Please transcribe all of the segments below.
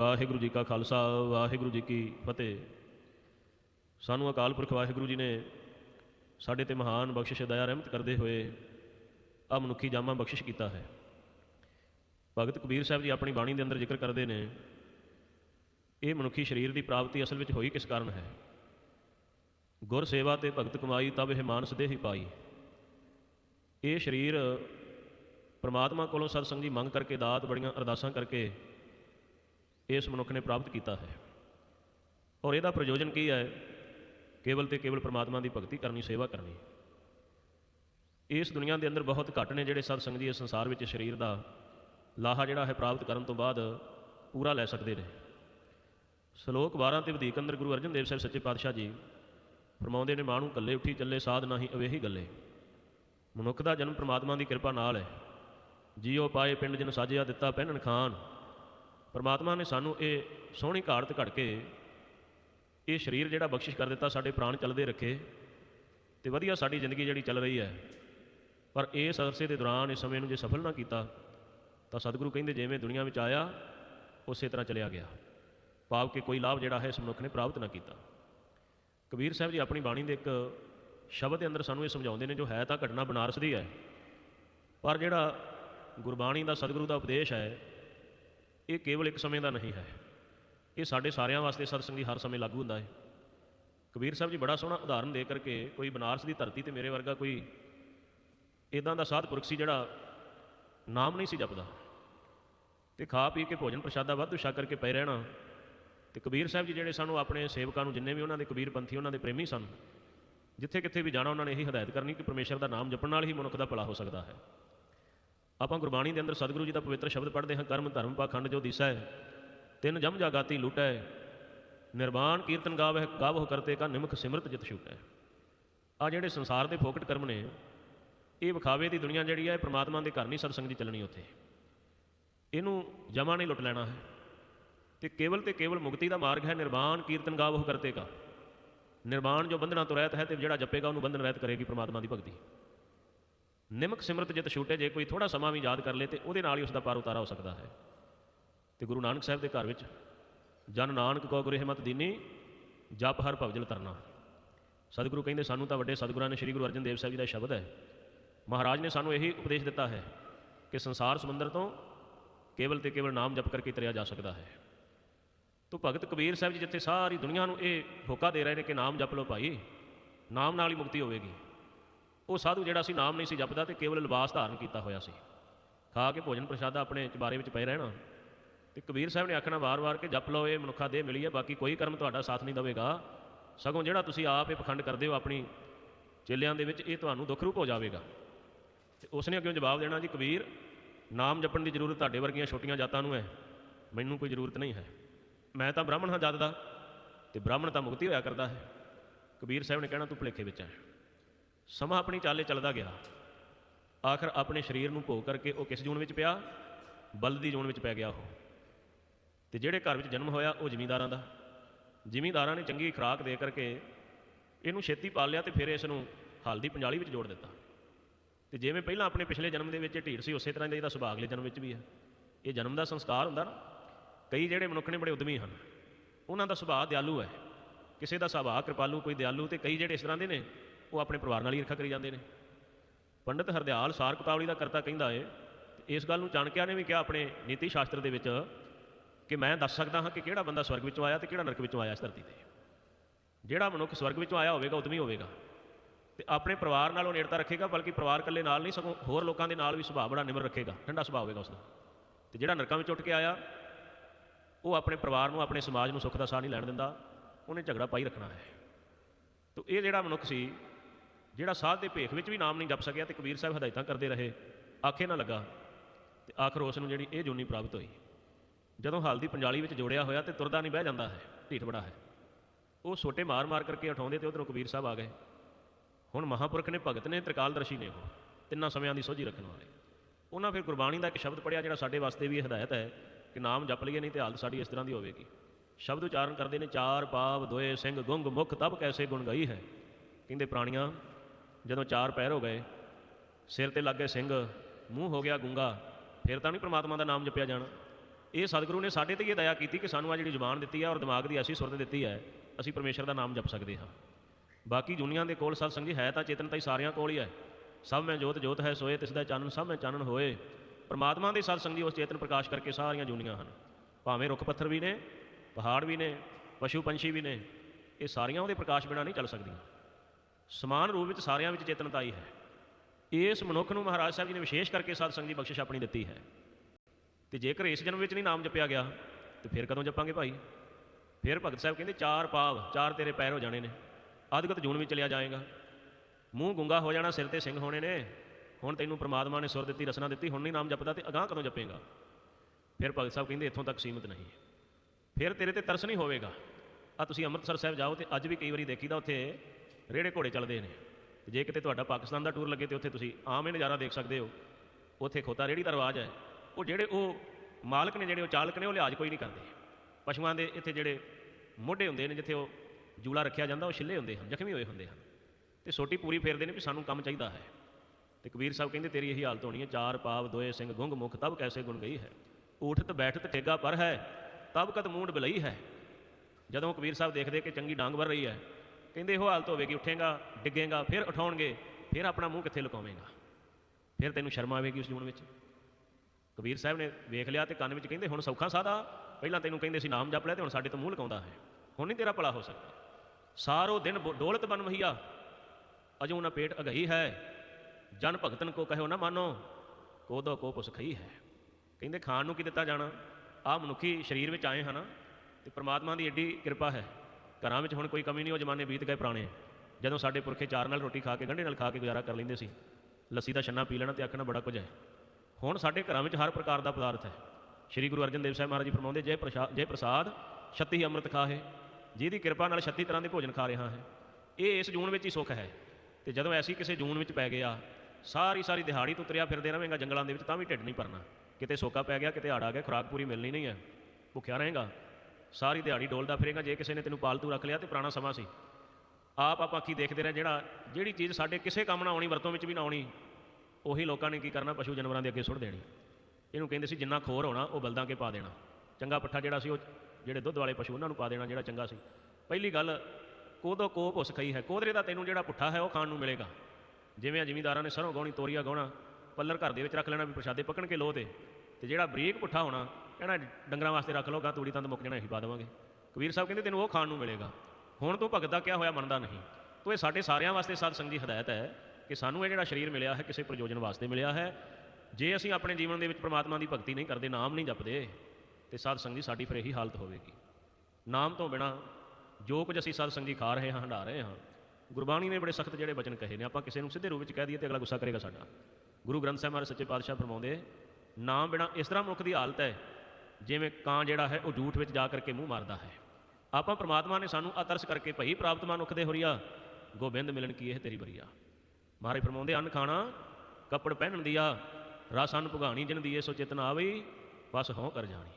ਵਾਹਿਗੁਰੂ ਜੀ ਕਾ ਖਾਲਸਾ, ਵਾਹਿਗੁਰੂ ਜੀ ਕੀ ਫਤਿਹ। ਸਾਨੂੰ ਅਕਾਲ ਪੁਰਖ ਵਾਹਿਗੁਰੂ ਜੀ ਨੇ ਸਾਡੇ ਤੇ ਮਹਾਨ ਬਖਸ਼ਿਸ਼ ਦਇਆ ਰਹਿਮਤ ਕਰਦੇ ਹੋਏ ਆ ਮਨੁੱਖੀ ਜਾਮਾ ਬਖਸ਼ਿਸ਼ ਕੀਤਾ ਹੈ। ਭਗਤ ਕਬੀਰ ਸਾਹਿਬ ਜੀ ਆਪਣੀ ਬਾਣੀ ਦੇ ਅੰਦਰ ਜ਼ਿਕਰ ਕਰਦੇ ਨੇ, ਇਹ ਮਨੁੱਖੀ ਸਰੀਰ ਦੀ ਪ੍ਰਾਪਤੀ ਅਸਲ ਵਿੱਚ ਹੋਈ ਕਿਸ ਕਾਰਨ ਹੈ? ਗੁਰ ਸੇਵਾ ਤੇ ਭਗਤ ਕਮਾਈ ਤਬ ਇਹ ਮਾਨਸ ਦੇਹ ਹੀ ਪਾਈ। ਇਹ ਸਰੀਰ ਪ੍ਰਮਾਤਮਾ ਕੋਲੋਂ ਸਤਸੰਗ ਦੀ ਮੰਗ ਕਰਕੇ, ਦਾਤ ਬੜੀਆਂ ਅਰਦਾਸਾਂ ਕਰਕੇ ਇਸ ਮਨੁੱਖ ਨੇ ਪ੍ਰਾਪਤ ਕੀਤਾ ਹੈ। ਔਰ ਇਹਦਾ ਪ੍ਰਯੋਜਨ ਕੀ ਹੈ? ਕੇਵਲ ਤੇ ਕੇਵਲ ਪ੍ਰਮਾਤਮਾ ਦੀ ਭਗਤੀ ਕਰਨੀ, ਸੇਵਾ ਕਰਨੀ। ਇਸ ਦੁਨੀਆ ਦੇ ਅੰਦਰ ਬਹੁਤ ਘੱਟ ਨੇ ਜਿਹੜੇ ਸਤਸੰਗ ਦੀ ਇਸ ਸੰਸਾਰ ਵਿੱਚ ਸਰੀਰ ਦਾ ਲਾਹਾ ਜਿਹੜਾ ਹੈ ਪ੍ਰਾਪਤ ਕਰਨ ਤੋਂ ਬਾਅਦ ਪੂਰਾ ਲੈ ਸਕਦੇ ਨੇ। ਸ਼ਲੋਕ 12 ਤੇ ਵਧੇਕ ਅੰਦਰ ਗੁਰੂ ਅਰਜਨ ਦੇਵ ਸਾਹਿਬ ਸੱਚੇ ਪਾਤਸ਼ਾਹ ਜੀ ਫਰਮਾਉਂਦੇ ਨੇ, ਮਾਣੂ ਕੱਲੇ ਉੱਠੀ ਚੱਲੇ, ਸਾਧ ਨਹੀਂ ਅਵੇਹੀ ਗੱਲੇ। ਮਨੁੱਖ ਦਾ ਜਨਮ ਪ੍ਰਮਾਤਮਾ ਦੀ ਕਿਰਪਾ ਨਾਲ ਹੈ। ਜੀਉ ਪਾਏ ਪਿੰਡ ਜਨ ਸਾਜਿਆ ਦਿੱਤਾ ਪਹਿਨਣ ਖਾਨ। ਪਰਮਾਤਮਾ ਨੇ ਸਾਨੂੰ ਇਹ ਸੋਹਣੀ ਘਾੜਤ ਘੜ ਕੇ ਇਹ ਸਰੀਰ ਜਿਹੜਾ ਬਖਸ਼ਿਸ਼ ਕਰ ਦਿੱਤਾ, ਸਾਡੇ ਪ੍ਰਾਣ ਚੱਲਦੇ ਰੱਖੇ ਤੇ ਵਧੀਆ ਸਾਡੀ ਜ਼ਿੰਦਗੀ ਜਿਹੜੀ ਚੱਲ ਰਹੀ ਹੈ। ਪਰ ਇਸ ਅਰਸੇ ਦੇ ਦੌਰਾਨ, ਇਸ ਸਮੇਂ ਨੂੰ ਜੇ ਸਫਲ ਨਾ ਕੀਤਾ, ਤਾਂ ਸਤਿਗੁਰੂ ਕਹਿੰਦੇ ਜਿਵੇਂ ਦੁਨੀਆ ਵਿੱਚ ਆਇਆ, ਉਸੇ ਤਰ੍ਹਾਂ ਚਲਿਆ ਗਿਆ। ਭਾਵ ਕੇ ਕੋਈ ਲਾਭ ਜਿਹੜਾ ਹੈ, ਇਸ ਮਨੁੱਖ ਨੇ ਪ੍ਰਾਪਤ ਨਾ ਕੀਤਾ। ਕਬੀਰ ਸਾਹਿਬ ਜੀ ਆਪਣੀ ਬਾਣੀ ਦੇ ਇੱਕ ਸ਼ਬਦ ਦੇ ਅੰਦਰ ਸਾਨੂੰ ਇਹ ਸਮਝਾਉਂਦੇ ਨੇ, ਜੋ ਹੈ ਤਾਂ ਘਟਨਾ ਬਨਾਰਸ ਦੀ ਹੈ। ਪਰ ਜਿਹੜਾ ਗੁਰਬਾਣੀ ਦਾ ਸਤਿਗੁਰੂ ਦਾ ਉਪਦੇਸ਼ ਹੈ ਇਹ ਕੇਵਲ ਇੱਕ ਸਮੇਂ ਦਾ ਨਹੀਂ ਹੈ। ਇਹ ਸਾਡੇ ਸਾਰਿਆਂ ਵਾਸਤੇ ਸਤਸੰਗੀ ਹਰ ਸਮੇਂ ਲਾਗੂ ਹੁੰਦਾ ਹੈ। ਕਬੀਰ ਸਾਹਿਬ ਜੀ ਬੜਾ ਸੋਹਣਾ ਉਦਾਹਰਨ ਦੇ ਕਰਕੇ ਕੋਈ ਬਨਾਰਸ ਦੀ ਧਰਤੀ ਤੇ ਮੇਰੇ ਵਰਗਾ ਕੋਈ ਇਦਾਂ ਦਾ ਸਾਧ ਪੁਰਖ ਸੀ ਜਿਹੜਾ ਨਾਮ ਨਹੀਂ ਸੀ ਜਪਦਾ। ਤੇ ਖਾ ਪੀ ਕੇ ਭੋਜਨ ਪ੍ਰਸ਼ਾਦਾ ਵਾਧੂ ਛਕ ਕਰਕੇ ਪਏ ਰਹਿਣਾ। ਤੇ ਕਬੀਰ ਸਾਹਿਬ ਜੀ ਜਿਹੜੇ ਸਾਨੂੰ ਆਪਣੇ ਸੇਵਕਾਂ ਨੂੰ ਜਿੰਨੇ ਵੀ ਉਹਨਾਂ ਦੇ ਕਬੀਰ ਪੰਥੀ, ਉਹਨਾਂ ਦੇ ਪ੍ਰੇਮੀ ਸਨ, ਜਿੱਥੇ ਕਿੱਥੇ ਵੀ ਜਾਣਾ ਉਹਨਾਂ ਨੇ ਇਹੀ ਹਦਾਇਤ ਕਰਨੀ ਕਿ ਪਰਮੇਸ਼ਰ ਦਾ ਨਾਮ ਜਪਣ ਨਾਲ ਹੀ ਮਨੁੱਖ ਦਾ ਭਲਾ ਹੋ ਸਕਦਾ ਹੈ। ਆਪਾਂ ਗੁਰਬਾਣੀ ਦੇ ਅੰਦਰ ਸਤਿਗੁਰੂ ਜੀ ਦਾ ਪਵਿੱਤਰ ਸ਼ਬਦ ਪੜ੍ਹਦੇ ਹਾਂ, ਕਰਮ, ਧਰਮ, ਪਾਖੰਡ ਜੋ ਦਿਸ਼ਾ ਹੈ ਤਿੰਨ ਜਮ ਜਾਗਾਤੀ ਲੁਟੈ, ਨਿਰਵਾਣ ਕੀਰਤਨ ਗਾਵਹਿ, ਗਾਵਹੁ ਕਰਤੇ ਕਾ ਨਿਮਖ ਸਿਮਰਤ ਜਿਤ ਛੂਟੈ। ਆ ਜਿਹੜੇ ਸੰਸਾਰ ਦੇ ਫੋਕਟ ਕਰਮ ਨੇ, ਇਹ ਵਿਖਾਵੇ ਦੀ ਦੁਨੀਆ ਜਿਹੜੀ ਹੈ ਇਹ ਪ੍ਰਮਾਤਮਾ ਦੇ ਘਰ ਨਹੀਂ ਸਤਸੰਗ ਦੀ ਚੱਲਣੀ ਉੱਥੇ। ਇਹਨੂੰ ਜਮਾ ਨਹੀਂ ਲੁੱਟ ਲੈਣਾ ਹੈ। ਤੇ ਕੇਵਲ ਤੇ ਕੇਵਲ ਮੁਕਤੀ ਦਾ ਮਾਰਗ ਹੈ ਨਿਰਵਾਣ ਕੀਰਤਨ ਗਾਵਹੁ ਕਰਤੇ ਕਾ। ਨਿਰਵਾਣ ਜੋ ਬੰਧਨਾਂ ਤੋਂ ਰਹਿਤ ਹੈ ਤੇ ਜਿਹੜਾ ਜਪੇਗਾ ਉਹਨੂੰ ਬੰਧਨ ਰਹਿਤ ਕਰੇਗੀ ਪ੍ਰਮਾਤਮਾ ਦੀ ਭਗਤੀ। ਨਿਮਕ ਸਿਮਰਤ ਜਿਤ ਛੂਟੇ, ਜੇ ਕੋਈ ਥੋੜਾ ਸਮਾਂ ਵੀ ਯਾਦ ਕਰ ਲੇ ਤੇ ਉਹਦੇ ਨਾਲ ਹੀ ਉਸ ਦਾ ਪਾਰ ਉਤਾਰਾ ਹੋ ਸਕਦਾ ਹੈ। ਤੇ ਗੁਰੂ ਨਾਨਕ ਸਾਹਿਬ ਦੇ ਘਰ ਵਿੱਚ, ਜਨ ਨਾਨਕ ਕੋ ਗੁਰੂ ਹਿਮਤ ਦੀਨੀ, ਜਪ ਹਰ ਭਵਜਲ ਤਰਨਾ। ਸਤਿਗੁਰੂ ਕਹਿੰਦੇ, ਸਾਨੂੰ ਤਾਂ ਵੱਡੇ ਸਤਿਗੁਰਾਂ ਨੇ ਸ੍ਰੀ ਗੁਰੂ ਅਰਜਨ ਦੇਵ ਸਾਹਿਬ ਜੀ ਦਾ ਸ਼ਬਦ ਹੈ। ਮਹਾਰਾਜ ਨੇ ਸਾਨੂੰ ਇਹੀ ਉਪਦੇਸ਼ ਦਿੱਤਾ ਹੈ ਕਿ ਸੰਸਾਰ ਸਮੁੰਦਰ ਤੋਂ ਕੇਵਲ ਤੇ ਕੇਵਲ ਨਾਮ ਜਪ ਕਰਕੇ ਤਰਿਆ ਜਾ ਸਕਦਾ ਹੈ। ਤੋ ਭਗਤ ਕਬੀਰ ਸਾਹਿਬ ਜੀ ਜਿੱਥੇ ਸਾਰੀ ਦੁਨੀਆ ਨੂੰ ਇਹ ਹੋਕਾ ਦੇ ਰਹੇ ਨੇ ਕਿ ਨਾਮ ਜਪ ਲਓ ਭਾਈ, ਨਾਮ ਨਾਲ ਹੀ ਮੁਕਤੀ ਹੋਵੇਗੀ। ਉਹ ਸਾਧੂ ਜਿਹੜਾ ਸੀ, ਨਾਮ ਨਹੀਂ ਸੀ ਜਪਦਾ ਤੇ ਕੇਵਲ ਲਿਬਾਸ ਧਾਰਨ ਕੀਤਾ ਹੋਇਆ ਸੀ। ਖਾ ਕੇ ਭੋਜਨ ਪ੍ਰਸ਼ਾਦਾ ਆਪਣੇ ਚਬਾਰੇ ਵਿੱਚ ਪਏ ਰਹਿਣਾ। ਤੇ ਕਬੀਰ ਸਾਹਿਬ ਨੇ ਆਖਣਾ, ਵਾਰ-ਵਾਰ ਕਿ ਜਪ ਲਓ, ਇਹ ਮਨੁੱਖਾ ਦੇਹ ਮਿਲੀ ਹੈ, ਬਾਕੀ ਕੋਈ ਕਰਮ ਤੁਹਾਡਾ ਸਾਥ ਨਹੀਂ ਦੇਵੇਗਾ। ਸਗੋਂ ਜਿਹੜਾ ਤੁਸੀਂ ਆਪ ਇਹ ਪਖੰਡ ਕਰਦੇ ਹੋ ਆਪਣੀ ਚੇਲਿਆਂ ਦੇ ਵਿੱਚ, ਇਹ ਤੁਹਾਨੂੰ ਦੁੱਖ ਰੂਪ ਹੋ ਜਾਵੇਗਾ। ਤੇ ਉਸਨੇ ਅੱਗੇ ਜਵਾਬ ਦੇਣਾ, ਜੀ ਕਬੀਰ, ਨਾਮ ਜਪਣ ਦੀ ਜ਼ਰੂਰਤ ਤੁਹਾਡੇ ਵਰਗੀਆਂ ਛੋਟੀਆਂ ਜਾਤਾਂ ਨੂੰ ਹੈ। ਮੈਨੂੰ ਕੋਈ ਜ਼ਰੂਰਤ ਨਹੀਂ ਹੈ। ਮੈਂ ਤਾਂ ਬ੍ਰਾਹਮਣ ਹਾਂ ਜਦ ਦਾ ਤੇ ਬ੍ਰਾਹਮਣ ਤਾਂ ਮੁਕਤੀ ਹੋਇਆ ਕਰਦਾ ਹੈ। ਕਬੀਰ ਸਾਹਿਬ ਨੇ ਕਹਿਣਾ, ਤੂੰ ਭੁਲੇਖੇ ਵਿੱਚ ਹੈ। ਸਮਾਂ ਆਪਣੀ ਚਾਲੇ ਚੱਲਦਾ ਗਿਆ। ਆਖਰ ਆਪਣੇ ਸਰੀਰ ਨੂੰ ਭੋਗ ਕਰਕੇ ਉਹ ਕਿਸ ਜੂਨ ਵਿੱਚ ਪਿਆ? ਬਲਦ ਦੀ ਜੂਨ ਵਿੱਚ ਪੈ ਗਿਆ ਉਹ। ਤੇ ਜਿਹੜੇ ਘਰ ਵਿੱਚ ਜਨਮ ਹੋਇਆ ਉਹ ਜ਼ਿਮੀਂਦਾਰਾਂ ਦਾ। ਜ਼ਿਮੀਂਦਾਰਾਂ ਨੇ ਚੰਗੀ ਖੁਰਾਕ ਦੇ ਕਰਕੇ ਇਹਨੂੰ ਛੇਤੀ ਪਾਲ ਲਿਆ ਤੇ ਫਿਰ ਇਸ ਨੂੰ ਹਲਦੀ ਪੰਜਾਲੀ ਵਿੱਚ ਜੋੜ ਦਿੱਤਾ। ਤੇ ਜਿਵੇਂ ਪਹਿਲਾਂ ਆਪਣੇ ਪਿਛਲੇ ਜਨਮ ਦੇ ਵਿੱਚ ਇਹ ਢੀਠ ਸੀ, ਉਸੇ ਤਰ੍ਹਾਂ ਦਾ ਇਹਦਾ ਸੁਭਾਅ ਅਗਲੇ ਜਨਮ ਵਿੱਚ ਵੀ ਹੈ। ਇਹ ਜਨਮ ਦਾ ਸੰਸਕਾਰ ਹੁੰਦਾ ਨਾ, ਕਈ ਜਿਹੜੇ ਮਨੁੱਖ ਨੇ ਬੜੇ ਉਦਮੀ ਹਨ। ਉਹਨਾਂ ਦਾ ਸੁਭਾਅ ਦਿਆਲੂ ਹੈ। ਕਿਸੇ ਦਾ ਸੁਭਾਅ ਕਿਰਪਾਲੂ, ਕੋਈ ਦਿਆਲੂ ਤੇ ਕਈ ਜਿਹੜੇ ਇਸ ਤਰ੍ਹਾਂ ਦੇ ਨੇ ਉਹ ਆਪਣੇ ਪਰਿਵਾਰ ਨਾਲ ਹੀ ਈਰਖਾ ਕਰੀ ਜਾਂਦੇ ਨੇ। ਪੰਡਿਤ ਹਰਦਿਆਲ ਸਾਰ ਕਿਤਾਬਲੀ ਦਾ ਕਰਤਾ ਕਹਿੰਦਾ ਏ ਤੇ ਇਸ ਗੱਲ ਨੂੰ ਚਾਣਕਿਆ ਨੇ ਵੀ ਕਿਹਾ ਆਪਣੇ ਨੀਤੀ ਸ਼ਾਸਤਰ ਦੇ ਵਿੱਚ ਕਿ ਮੈਂ ਦੱਸ ਸਕਦਾ ਹਾਂ ਕਿ ਕਿਹੜਾ ਬੰਦਾ ਸਵਰਗ ਵਿੱਚੋਂ ਆਇਆ ਤੇ ਕਿਹੜਾ ਨਰਕ ਵਿੱਚੋਂ ਆਇਆ ਇਸ ਧਰਤੀ ਤੇ। ਜਿਹੜਾ ਮਨੁੱਖ ਸਵਰਗ ਵਿੱਚੋਂ ਆਇਆ ਹੋਵੇਗਾ ਉਦਮੀ ਹੋਵੇਗਾ। ਤੇ ਆਪਣੇ ਪਰਿਵਾਰ ਨਾਲ ਉਹ ਨੇੜਤਾ ਰੱਖੇਗਾ, ਬਲਕਿ ਪਰਿਵਾਰ ਇਕੱਲੇ ਨਾਲ ਨਹੀਂ, ਸਗੋਂ ਹੋਰ ਲੋਕਾਂ ਦੇ ਨਾਲ ਵੀ ਸੁਭਾਅ ਬੜਾ ਨਿਮਰ ਰੱਖੇਗਾ, ਠੰਡਾ ਸੁਭਾਅ ਹੋਵੇਗਾ ਉਸਦਾ। ਤੇ ਜਿਹੜਾ ਨਰਕਾਂ ਵਿੱਚ ਉੱਠ ਕੇ ਆਇਆ, ਉਹ ਆਪਣੇ ਪਰਿਵਾਰ ਨੂੰ, ਆਪਣੇ ਸਮਾਜ ਨੂੰ ਸੁੱਖ ਦਾ ਸਾਹ ਨਹੀਂ ਲੈਣ ਦਿੰਦਾ, ਉਹਨੇ ਝਗੜਾ ਪਾਈ ਰੱਖਣਾ ਹੈ। ਤੋ ਇਹ ਜਿਹੜਾ ਮਨੁੱਖ ਸੀ ਜਿਹੜਾ ਸਾਧ ਦੇ ਭੇਖ ਵਿੱਚ ਵੀ ਨਾਮ ਨਹੀਂ ਜਪ ਸਕਿਆ ਤੇ ਕਬੀਰ ਸਾਹਿਬ ਹਦਾਇਤਾਂ ਕਰਦੇ ਰਹੇ, ਆਖੇ ਨਾ ਲੱਗਾ ਤੇ ਆਖਰ ਉਸ ਨੂੰ ਜਿਹੜੀ ਇਹ ਜੂਨੀ ਪ੍ਰਾਪਤ ਹੋਈ। ਜਦੋਂ ਹਾਲ ਦੀ ਪੰਜਾਲੀ ਵਿੱਚ ਜੋੜਿਆ ਹੋਇਆ ਤੇ ਤੁਰਦਾ ਨਹੀਂ ਬਹਿ ਜਾਂਦਾ ਹੈ, ਢੀਠ ਬੜਾ ਹੈ। ਉਹ ਛੋਟੇ ਮਾਰ-ਮਾਰ ਕਰਕੇ ਉਠਾਉਂਦੇ ਤੇ ਉਧਰੋਂ ਕਬੀਰ ਸਾਹਿਬ ਆ ਗਏ। ਹੁਣ ਮਹਾਪੁਰਖ ਨੇ ਭਗਤ ਨੇ ਤ੍ਰਿਕਾਲਦਰਸ਼ੀ ਨੇ ਉਹ, ਤਿੰਨਾਂ ਸਮਿਆਂ ਦੀ ਸੋਝੀ ਰੱਖਣ ਵਾਲੇ। ਉਹਨਾਂ ਫਿਰ ਗੁਰਬਾਣੀ ਦਾ ਇੱਕ ਸ਼ਬਦ ਪੜਿਆ ਜਿਹੜਾ ਸਾਡੇ ਵਾਸਤੇ ਵੀ ਹਦਾਇਤ ਹੈ ਕਿ ਨਾਮ ਜਪ ਲਈਏ ਨਹੀਂ ਤੇ ਹਾਲਤ ਸਾਡੀ ਇਸ ਤਰ੍ਹਾਂ ਦੀ ਹੋਵੇਗੀ। ਸ਼ਬਦ ਉਚਾਰਨ ਕਰਦੇ ਨੇ, ਚਾਰ ਪਾਵ ਦੋਏ ਸਿੰਘ ਗੁੰਗ ਮੁਖ ਤਬ ਕੈਸੇ ਗੁਣ ਗਈ ਹੈ? ਕਹਿੰਦੇ, ਪ੍ਰਾਣੀਆਂ ਜਦੋਂ ਚਾਰ ਪੈਰ ਹੋ ਗਏ, ਸਿਰ ਤੇ ਲੱਗੇ ਸਿੰਘ, ਮੂੰਹ ਹੋ ਗਿਆ ਗੁੰਗਾ, ਫਿਰ ਤਾਂ ਨਹੀਂ ਪ੍ਰਮਾਤਮਾ ਦਾ ਨਾਮ ਜਪਿਆ ਜਾਣਾ। ਇਹ ਸਤਿਗੁਰੂ ਨੇ ਸਾਡੇ ਤੇ ਇਹ ਦਇਆ ਕੀਤੀ ਕਿ ਸਾਨੂੰ ਆ ਜਿਹੜੀ ਜ਼ੁਬਾਨ ਦਿੱਤੀ ਹੈ ਔਰ ਦਿਮਾਗ ਦੀ ਐਸੀ ਸੁਰਤ ਦਿੱਤੀ ਹੈ, ਅਸੀਂ ਪਰਮੇਸ਼ਰ ਦਾ ਨਾਮ ਜਪ ਸਕਦੇ ਹਾਂ। ਬਾਕੀ ਦੁਨੀਆਂ ਦੇ ਕੋਲ ਸਤ ਸੰਗੀ ਹੈ ਤਾਂ ਚੇਤਨਤਾ ਹੀ ਸਾਰਿਆਂ ਕੋਲ ਹੀ ਹੈ। ਸਭ ਮੈਂ ਜੋਤ ਜੋਤ ਹੈ ਸੋਏ, ਤਿਸ ਦਾ ਚਾਨਣ ਸਭ ਮੈਂ ਚਾਨਣ ਹੋਏ। ਪਰਮਾਤਮਾ ਦੇ ਸਤ ਸੰਗੀ ਉਸ ਚੇਤਨ ਪ੍ਰਕਾਸ਼ ਕਰਕੇ ਸਾਰੀਆਂ ਜੁਨੀਆਂ ਹਨ। ਭਾਵੇਂ ਰੁੱਖ ਪੱਥਰ ਵੀ ਨੇ, ਪਹਾੜ ਵੀ ਨੇ, ਪਸ਼ੂ ਪੰਛੀ ਵੀ ਨੇ, ਇਹ ਸਾਰੀਆਂ ਉਹਦੇ ਪ੍ਰਕਾਸ਼ ਬਿਨਾਂ ਨਹੀਂ ਚੱਲ ਸਕਦੀਆਂ। ਸਮਾਨ ਰੂਪ ਵਿੱਚ ਸਾਰਿਆਂ ਵਿੱਚ ਚੇਤਨਤਾ ਆਈ ਹੈ। ਇਸ ਮਨੁੱਖ ਨੂੰ ਮਹਾਰਾਜ ਸਾਹਿਬ ਜੀ ਨੇ ਵਿਸ਼ੇਸ਼ ਕਰਕੇ ਸਤ ਸੰਗ ਦੀ ਬਖਸ਼ਿਸ਼ ਆਪਣੀ ਦਿੱਤੀ ਹੈ। ਤੇ ਜੇਕਰ ਇਸ ਜਨਮ ਵਿੱਚ ਨਹੀਂ ਨਾਮ ਜਪਿਆ ਗਿਆ, ਤੇ ਫਿਰ ਕਦੋਂ ਜਪਾਂਗੇ ਭਾਈ? ਫਿਰ ਭਗਤ ਸਾਹਿਬ ਕਹਿੰਦੇ, ਚਾਰ ਪਾਵ, ਚਾਰ ਤੇਰੇ ਪੈਰ ਹੋ ਜਾਣੇ ਨੇ। ਅਦਗਤ ਜੂਨ ਵਿੱਚ ਚਲਿਆ ਜਾਏਗਾ। ਮੂੰਹ ਗੁੰਗਾ ਹੋ ਜਾਣਾ, ਸਿਰ ਤੇ ਸਿੰਘ ਹੋਣੇ ਨੇ। ਹੁਣ ਤੈਨੂੰ ਪ੍ਰਮਾਤਮਾ ਨੇ ਸੁਰ ਦਿੱਤੀ, ਰਸਨਾ ਦਿੱਤੀ, ਹੁਣ ਨਹੀਂ ਨਾਮ ਜਪਦਾ ਤੇ ਅਗਾਹ ਕਦੋਂ ਜਪੇਗਾ? ਫਿਰ ਭਗਤ ਸਾਹਿਬ ਕਹਿੰਦੇ, ਇੱਥੋਂ ਤੱਕ ਸੀਮਿਤ ਨਹੀਂ। ਫਿਰ ਤੇਰੇ ਤੇ ਤਰਸ ਨਹੀਂ ਹੋਵੇਗਾ। ਆ ਤੁਸੀਂ ਅੰਮ੍ਰਿਤਸਰ ਸਾਹਿਬ ਜਾਓ ਤੇ ਅੱਜ ਵੀ ਕਈ ਵਾਰੀ ਦੇਖੀਦਾ ਉੱਥੇ ਰੇੜੇ ਘੋੜੇ ਚੱਲਦੇ ਨੇ। ਤੇ ਜੇ ਕਿਤੇ ਤੁਹਾਡਾ ਪਾਕਿਸਤਾਨ ਦਾ ਟੂਰ ਲੱਗੇ ਤੇ ਉੱਥੇ ਤੁਸੀਂ ਆਮ ਹੀ ਨਜ਼ਾਰਾ ਦੇਖ ਸਕਦੇ ਹੋ। ਉੱਥੇ ਖੋਤਾ ਰੇੜੀ ਦਾ ਰਿਵਾਜ ਹੈ। ਉਹ ਜਿਹੜੇ ਉਹ ਮਾਲਕ ਨੇ, ਜਿਹੜੇ ਉਹ ਚਾਲਕ ਨੇ, ਉਹ ਲਿਹਾਜ਼ ਕੋਈ ਨਹੀਂ ਕਰਦੇ। ਪਸ਼ੂਆਂ ਦੇ ਇੱਥੇ ਜਿਹੜੇ ਮੋਢੇ ਹੁੰਦੇ ਨੇ, ਜਿੱਥੇ ਉਹ ਜੂਲਾ ਰੱਖਿਆ ਜਾਂਦਾ, ਉਹ ਛਿੱਲੇ ਹੁੰਦੇ ਹਨ, ਜ਼ਖਮੀ ਹੋਏ ਹੁੰਦੇ ਹਨ। ਤੇ ਸੋਟੀ ਪੂਰੀ ਫੇਰਦੇ ਨੇ ਵੀ ਸਾਨੂੰ ਕੰਮ ਚਾਹੀਦਾ ਹੈ। ਤੇ ਕਬੀਰ ਸਾਹਿਬ ਕਹਿੰਦੇ, ਤੇਰੀ ਇਹੀ ਹਾਲਤ ਹੋਣੀ ਹੈ। ਚਾਰ ਪਾਵ, ਦੋਏ ਸਿੰਘ, ਗੁੰਗ ਮੁਖ, ਤਬ ਕੈਸੇ ਗੁਣ ਗਈ ਹੈ? ਉਠਤ ਬੈਠਤ, ਠੇਗਾ ਪਰ ਹੈ, ਤਬ ਕਤ ਮੂੰਡ ਬਲਈ ਹੈ? ਜਦੋਂ ਕਬੀਰ ਸਾਹਿਬ ਦੇਖਦੇ ਕਿ ਚੰਗੀ ਡਾਂਗ ਵਰ ਰਹੀ ਹੈ ਕਹਿੰਦੇ ਇਹੋ ਹਾਲਤ ਹੋਵੇਗੀ ਉੱਠੇਗਾ, ਡਿੱਗੇਗਾ, ਫਿਰ ਉਠਾਉਣਗੇ, ਫਿਰ ਆਪਣਾ ਮੂੰਹ ਕਿੱਥੇ ਲੁਕਾਵੇਂਗਾ? ਫਿਰ ਤੈਨੂੰ ਸ਼ਰਮ ਆਵੇਗੀ ਉਸ ਜੂਨ ਵਿੱਚ। ਕਬੀਰ ਸਾਹਿਬ ਨੇ ਵੇਖ ਲਿਆ ਤੇ ਕੰਨ ਵਿੱਚ ਕਹਿੰਦੇ, ਹੁਣ ਸੌਖਾ ਸਾਦਾ। ਪਹਿਲਾਂ ਤੈਨੂੰ ਕਹਿੰਦੇ ਸੀ, ਨਾਮ ਜਪ ਲੈ ਤੇ ਹੁਣ ਸਾਡੇ ਤੋਂ ਮੂੰਹ ਲੁਕਾਉਂਦਾ ਹੈ। ਹੁਣ ਨਹੀਂ ਤੇਰਾ ਭਲਾ ਹੋ ਸਕਦਾ। ਸਾਰੋ ਦਿਨ ਬੋ- ਡੋਲਤ ਬਨ ਮਹੀਆ। ਅਜੂ ਨਾ ਪੇਟ ਅਗਹੀ ਹੈ। ਜਨ ਭਗਤਨ ਕੋ ਕਹਿਓ ਨਾ ਮਾਨੋ, ਕੋਦੋ ਕੋ ਪੁਸ ਖਈ ਹੈ। ਕਹਿੰਦੇ, ਖਾਣ ਨੂੰ ਕੀ ਦਿੱਤਾ ਜਾਣਾ? ਆ ਮਨੁੱਖੀ ਸਰੀਰ ਵਿੱਚ ਆਏ ਹਨ ਤੇ ਪ੍ਰਮਾਤਮਾ ਦੀ ਏਡੀ ਕਿਰਪਾ ਹੈ। ਘਰਾਂ ਵਿੱਚ ਹੁਣ ਕੋਈ ਕਮੀ ਨਹੀਂ, ਉਹ ਜਮਾਨੇ ਬੀਤ ਗਏ ਪੁਰਾਣੇ। ਜਦੋਂ ਸਾਡੇ ਪੁਰਖੇ ਚਾਰ ਨਾਲ ਰੋਟੀ ਖਾ ਕੇ, ਗੰਢੇ ਨਾਲ ਖਾ ਕੇ ਗੁਜ਼ਾਰਾ ਕਰ ਲੈਂਦੇ ਸੀ। ਲੱਸੀ ਦਾ ਛੰਨਾ ਪੀ ਲੈਣਾ ਤੇ ਆਖਣਾ ਬੜਾ ਕੁਝ ਹੈ। ਹੁਣ ਸਾਡੇ ਘਰਾਂ ਵਿੱਚ ਹਰ ਪ੍ਰਕਾਰ ਦਾ ਪਦਾਰਥ ਹੈ। ਸ੍ਰੀ ਗੁਰੂ ਅਰਜਨ ਦੇਵ ਸਾਹਿਬ ਮਹਾਰਾਜ ਜੀ ਫਰਮਾਉਂਦੇ, ਜੇ ਪ੍ਰਸ਼ਾਦ ਜੈ ਪ੍ਰਸਾਦ, ਛੱਤੀ ਅੰਮ੍ਰਿਤ ਖਾਹੇ, ਜਿਹਦੀ ਕਿਰਪਾ ਨਾਲ 36 ਤਰ੍ਹਾਂ ਦੇ ਭੋਜਨ ਖਾ ਰਿਹਾ ਹੈ। ਇਹ ਇਸ ਜੂਨ ਵਿੱਚ ਹੀ ਸੁੱਖ ਹੈ। ਤੇ ਜਦੋਂ ਐਸੀ ਕਿਸੇ ਜੂਨ ਵਿੱਚ ਪੈ ਗਿਆ, ਸਾਰੀ ਸਾਰੀ ਦਿਹਾੜੀ ਤੋਂ ਤੁਰਿਆ ਫਿਰਦੇ ਰਹੇਗਾ ਜੰਗਲਾਂ ਦੇ ਵਿੱਚ, ਤਾਂ ਵੀ ਢਿੱਡ ਨਹੀਂ ਭਰਨਾ। ਕਿਤੇ ਸੋਕਾ ਪੈ ਗਿਆ, ਕਿਤੇ ਹਾੜ ਆ ਗਿਆ, ਖੁਰਾਕ ਪੂਰੀ ਮਿਲਣੀ ਨਹੀਂ ਹੈ। ਭੁੱਖਿਆ ਰਹੇਗਾ। ਸਾਰੀ ਦਿਹਾੜੀ ਡੋਲਦਾ ਫਿਰੇਗਾ, ਜੇ ਕਿਸੇ ਨੇ ਤੈਨੂੰ ਪਾਲਤੂ ਰੱਖ ਲਿਆ ਤੇ ਪੁਰਾਣਾ ਸਮਾਂ ਸੀ। ਆਪ ਆਪਾਂ ਕੀ ਦੇਖਦੇ ਰਹੇ, ਜਿਹੜਾ ਜਿਹੜੀ ਚੀਜ਼ ਸਾਡੇ ਕਿਸੇ ਕੰਮ ਨਾ ਆਉਣੀ, ਵਰਤੋਂ ਵਿੱਚ ਵੀ ਨਾ ਆਉਣੀ, ਉਹੀ ਲੋਕਾਂ ਨੇ ਕੀ ਕਰਨਾ, ਪਸ਼ੂ ਜਾਨਵਰਾਂ ਦੇ ਅੱਗੇ ਸੁੱਟ ਦੇਣੀ। ਇਹਨੂੰ ਕਹਿੰਦੇ ਸੀ, ਜਿੰਨਾ ਖੋਰ ਹੋਣਾ, ਉਹ ਬਲਦਾਂ ਕੇ ਪਾ ਦੇਣਾ। ਚੰਗਾ ਪੱਠਾ ਜਿਹੜਾ ਸੀ, ਉਹ ਜਿਹੜੇ ਦੁੱਧ ਵਾਲੇ ਪਸ਼ੂ ਉਹਨਾਂ ਨੂੰ ਪਾ ਦੇਣਾ, ਜਿਹੜਾ ਚੰਗਾ ਸੀ। ਪਹਿਲੀ ਗੱਲ, ਕੋਦੋ ਕੋਪ ਉਸ ਖਈ ਹੈ। ਕੋਦਰੇ ਦਾ ਤੈਨੂੰ ਜਿਹੜਾ ਪੁੱਠਾ ਹੈ, ਉਹ ਖਾਣ ਨੂੰ ਮਿਲੇਗਾ। ਜਿਵੇਂ ਜ਼ਿਮੀਂਦਾਰਾਂ ਨੇ ਸਰੋਂ ਗਾਉਣੀ, ਤੋਰੀਆ ਗਾਉਣਾ, ਪੱਲਰ ਘਰ ਦੇ ਵਿੱਚ ਰੱਖ ਲੈਣਾ, ਵੀ ਪ੍ਰਸ਼ਾਦੇ ਪੱਕਣ ਕੇ ਲੋ ਤੇ। ਤੇ ਜਿਹੜਾ ਬਰੀਕ ਪੁੱਠਾ ਹੋਣਾ ਕਹਿਣਾ, ਡੰਗਰਾਂ ਵਾਸਤੇ ਰੱਖ ਲਓ, ਗਾ ਤੂੜੀ ਤੰਦ ਮੁੱਕ ਜਾਣਾ ਅਸੀਂ ਪਾ ਦੇਵਾਂਗੇ। ਕਬੀਰ ਸਾਹਿਬ ਕਹਿੰਦੇ, ਤੈਨੂੰ ਉਹ ਖਾਣ ਨੂੰ ਮਿਲੇਗਾ। ਹੁਣ ਤੂੰ ਭਗਤ ਦਾ ਕਿਹਾ ਹੋਇਆ, ਮੰਨਦਾ ਨਹੀਂ। ਤੋ ਇਹ ਸਾਡੇ ਸਾਰਿਆਂ ਵਾਸਤੇ ਸਤ ਸੰਗ ਦੀ ਹਦਾਇਤ ਹੈ ਕਿ ਸਾਨੂੰ ਇਹ ਜਿਹੜਾ ਸਰੀਰ ਮਿਲਿਆ ਹੈ, ਕਿਸੇ ਪ੍ਰਯੋਜਨ ਵਾਸਤੇ ਮਿਲਿਆ ਹੈ। ਜੇ ਅਸੀਂ ਆਪਣੇ ਜੀਵਨ ਦੇ ਵਿੱਚ ਪ੍ਰਮਾਤਮਾ ਦੀ ਭਗਤੀ ਨਹੀਂ ਕਰਦੇ, ਨਾਮ ਨਹੀਂ ਜਪਦੇ, ਤੇ ਸਤ ਸੰਗ ਦੀ ਸਾਡੀ ਫਿਰ ਇਹੀ ਹਾਲਤ ਹੋਵੇਗੀ। ਨਾਮ ਤੋਂ ਬਿਨਾ ਜੋ ਕੁਝ ਅਸੀਂ ਸਤ ਸੰਗੀ ਖਾ ਰਹੇ ਹਾਂ, ਹੰਡਾ ਰਹੇ ਹਾਂ, ਗੁਰਬਾਣੀ ਨੇ ਬੜੇ ਸਖਤ ਜਿਹੜੇ ਬਚਨ ਕਹੇ ਨੇ, ਆਪਾਂ ਕਿਸੇ ਨੂੰ ਸਿੱਧੇ ਰੂਪ ਵਿੱਚ ਕਹਿ ਦਈਏ ਤੇ ਅਗਲਾ ਗੁੱਸਾ ਕਰੇਗਾ ਸਾਡਾ। ਗੁਰੂ ਗ੍ਰੰਥ ਸਾਹਿਬ ਮਹਾਰਾਜ ਸੱਚੇ ਪਾਤਸ਼ਾਹ ਫਰਮਾਉਂਦੇ, ਨਾਮ ਬਿਨਾ ਇਸ ਤਰ੍ਹਾਂ ਮਨੁੱਖ ਦੀ ਹਾਲਤ ਹੈ ਜਿਵੇਂ ਕਾਂ ਜਿਹੜਾ ਹੈ ਉਹ ਝੂਠ ਵਿੱਚ ਜਾ ਕਰਕੇ ਮੂੰਹ ਮਾਰਦਾ ਹੈ। ਆਪਾਂ ਪ੍ਰਮਾਤਮਾ ਨੇ ਸਾਨੂੰ ਅਤਰਸ ਕਰਕੇ ਭਈ, ਪ੍ਰਾਪਤ ਮਨੁੱਖ ਦੇ ਹੋਰੀਆ, ਗੋਬਿੰਦ ਮਿਲਣ ਕੀ ਇਹ ਤੇਰੀ ਬਰੀਆ। ਮਹਾਰਾਜ ਫਰਮਾਉਂਦੇ, ਅੰਨ ਖਾਣਾ, ਕੱਪੜ ਪਹਿਨਣ ਦੀਆ ਰਸ ਅੰਨ ਭੁਗਾਣੀ ਜਿਨ ਦੀਏ ਸੋ ਚਿਤਨ ਆਵਈ, ਬਸ ਹੋਂ ਕਰ ਜਾਣੀ।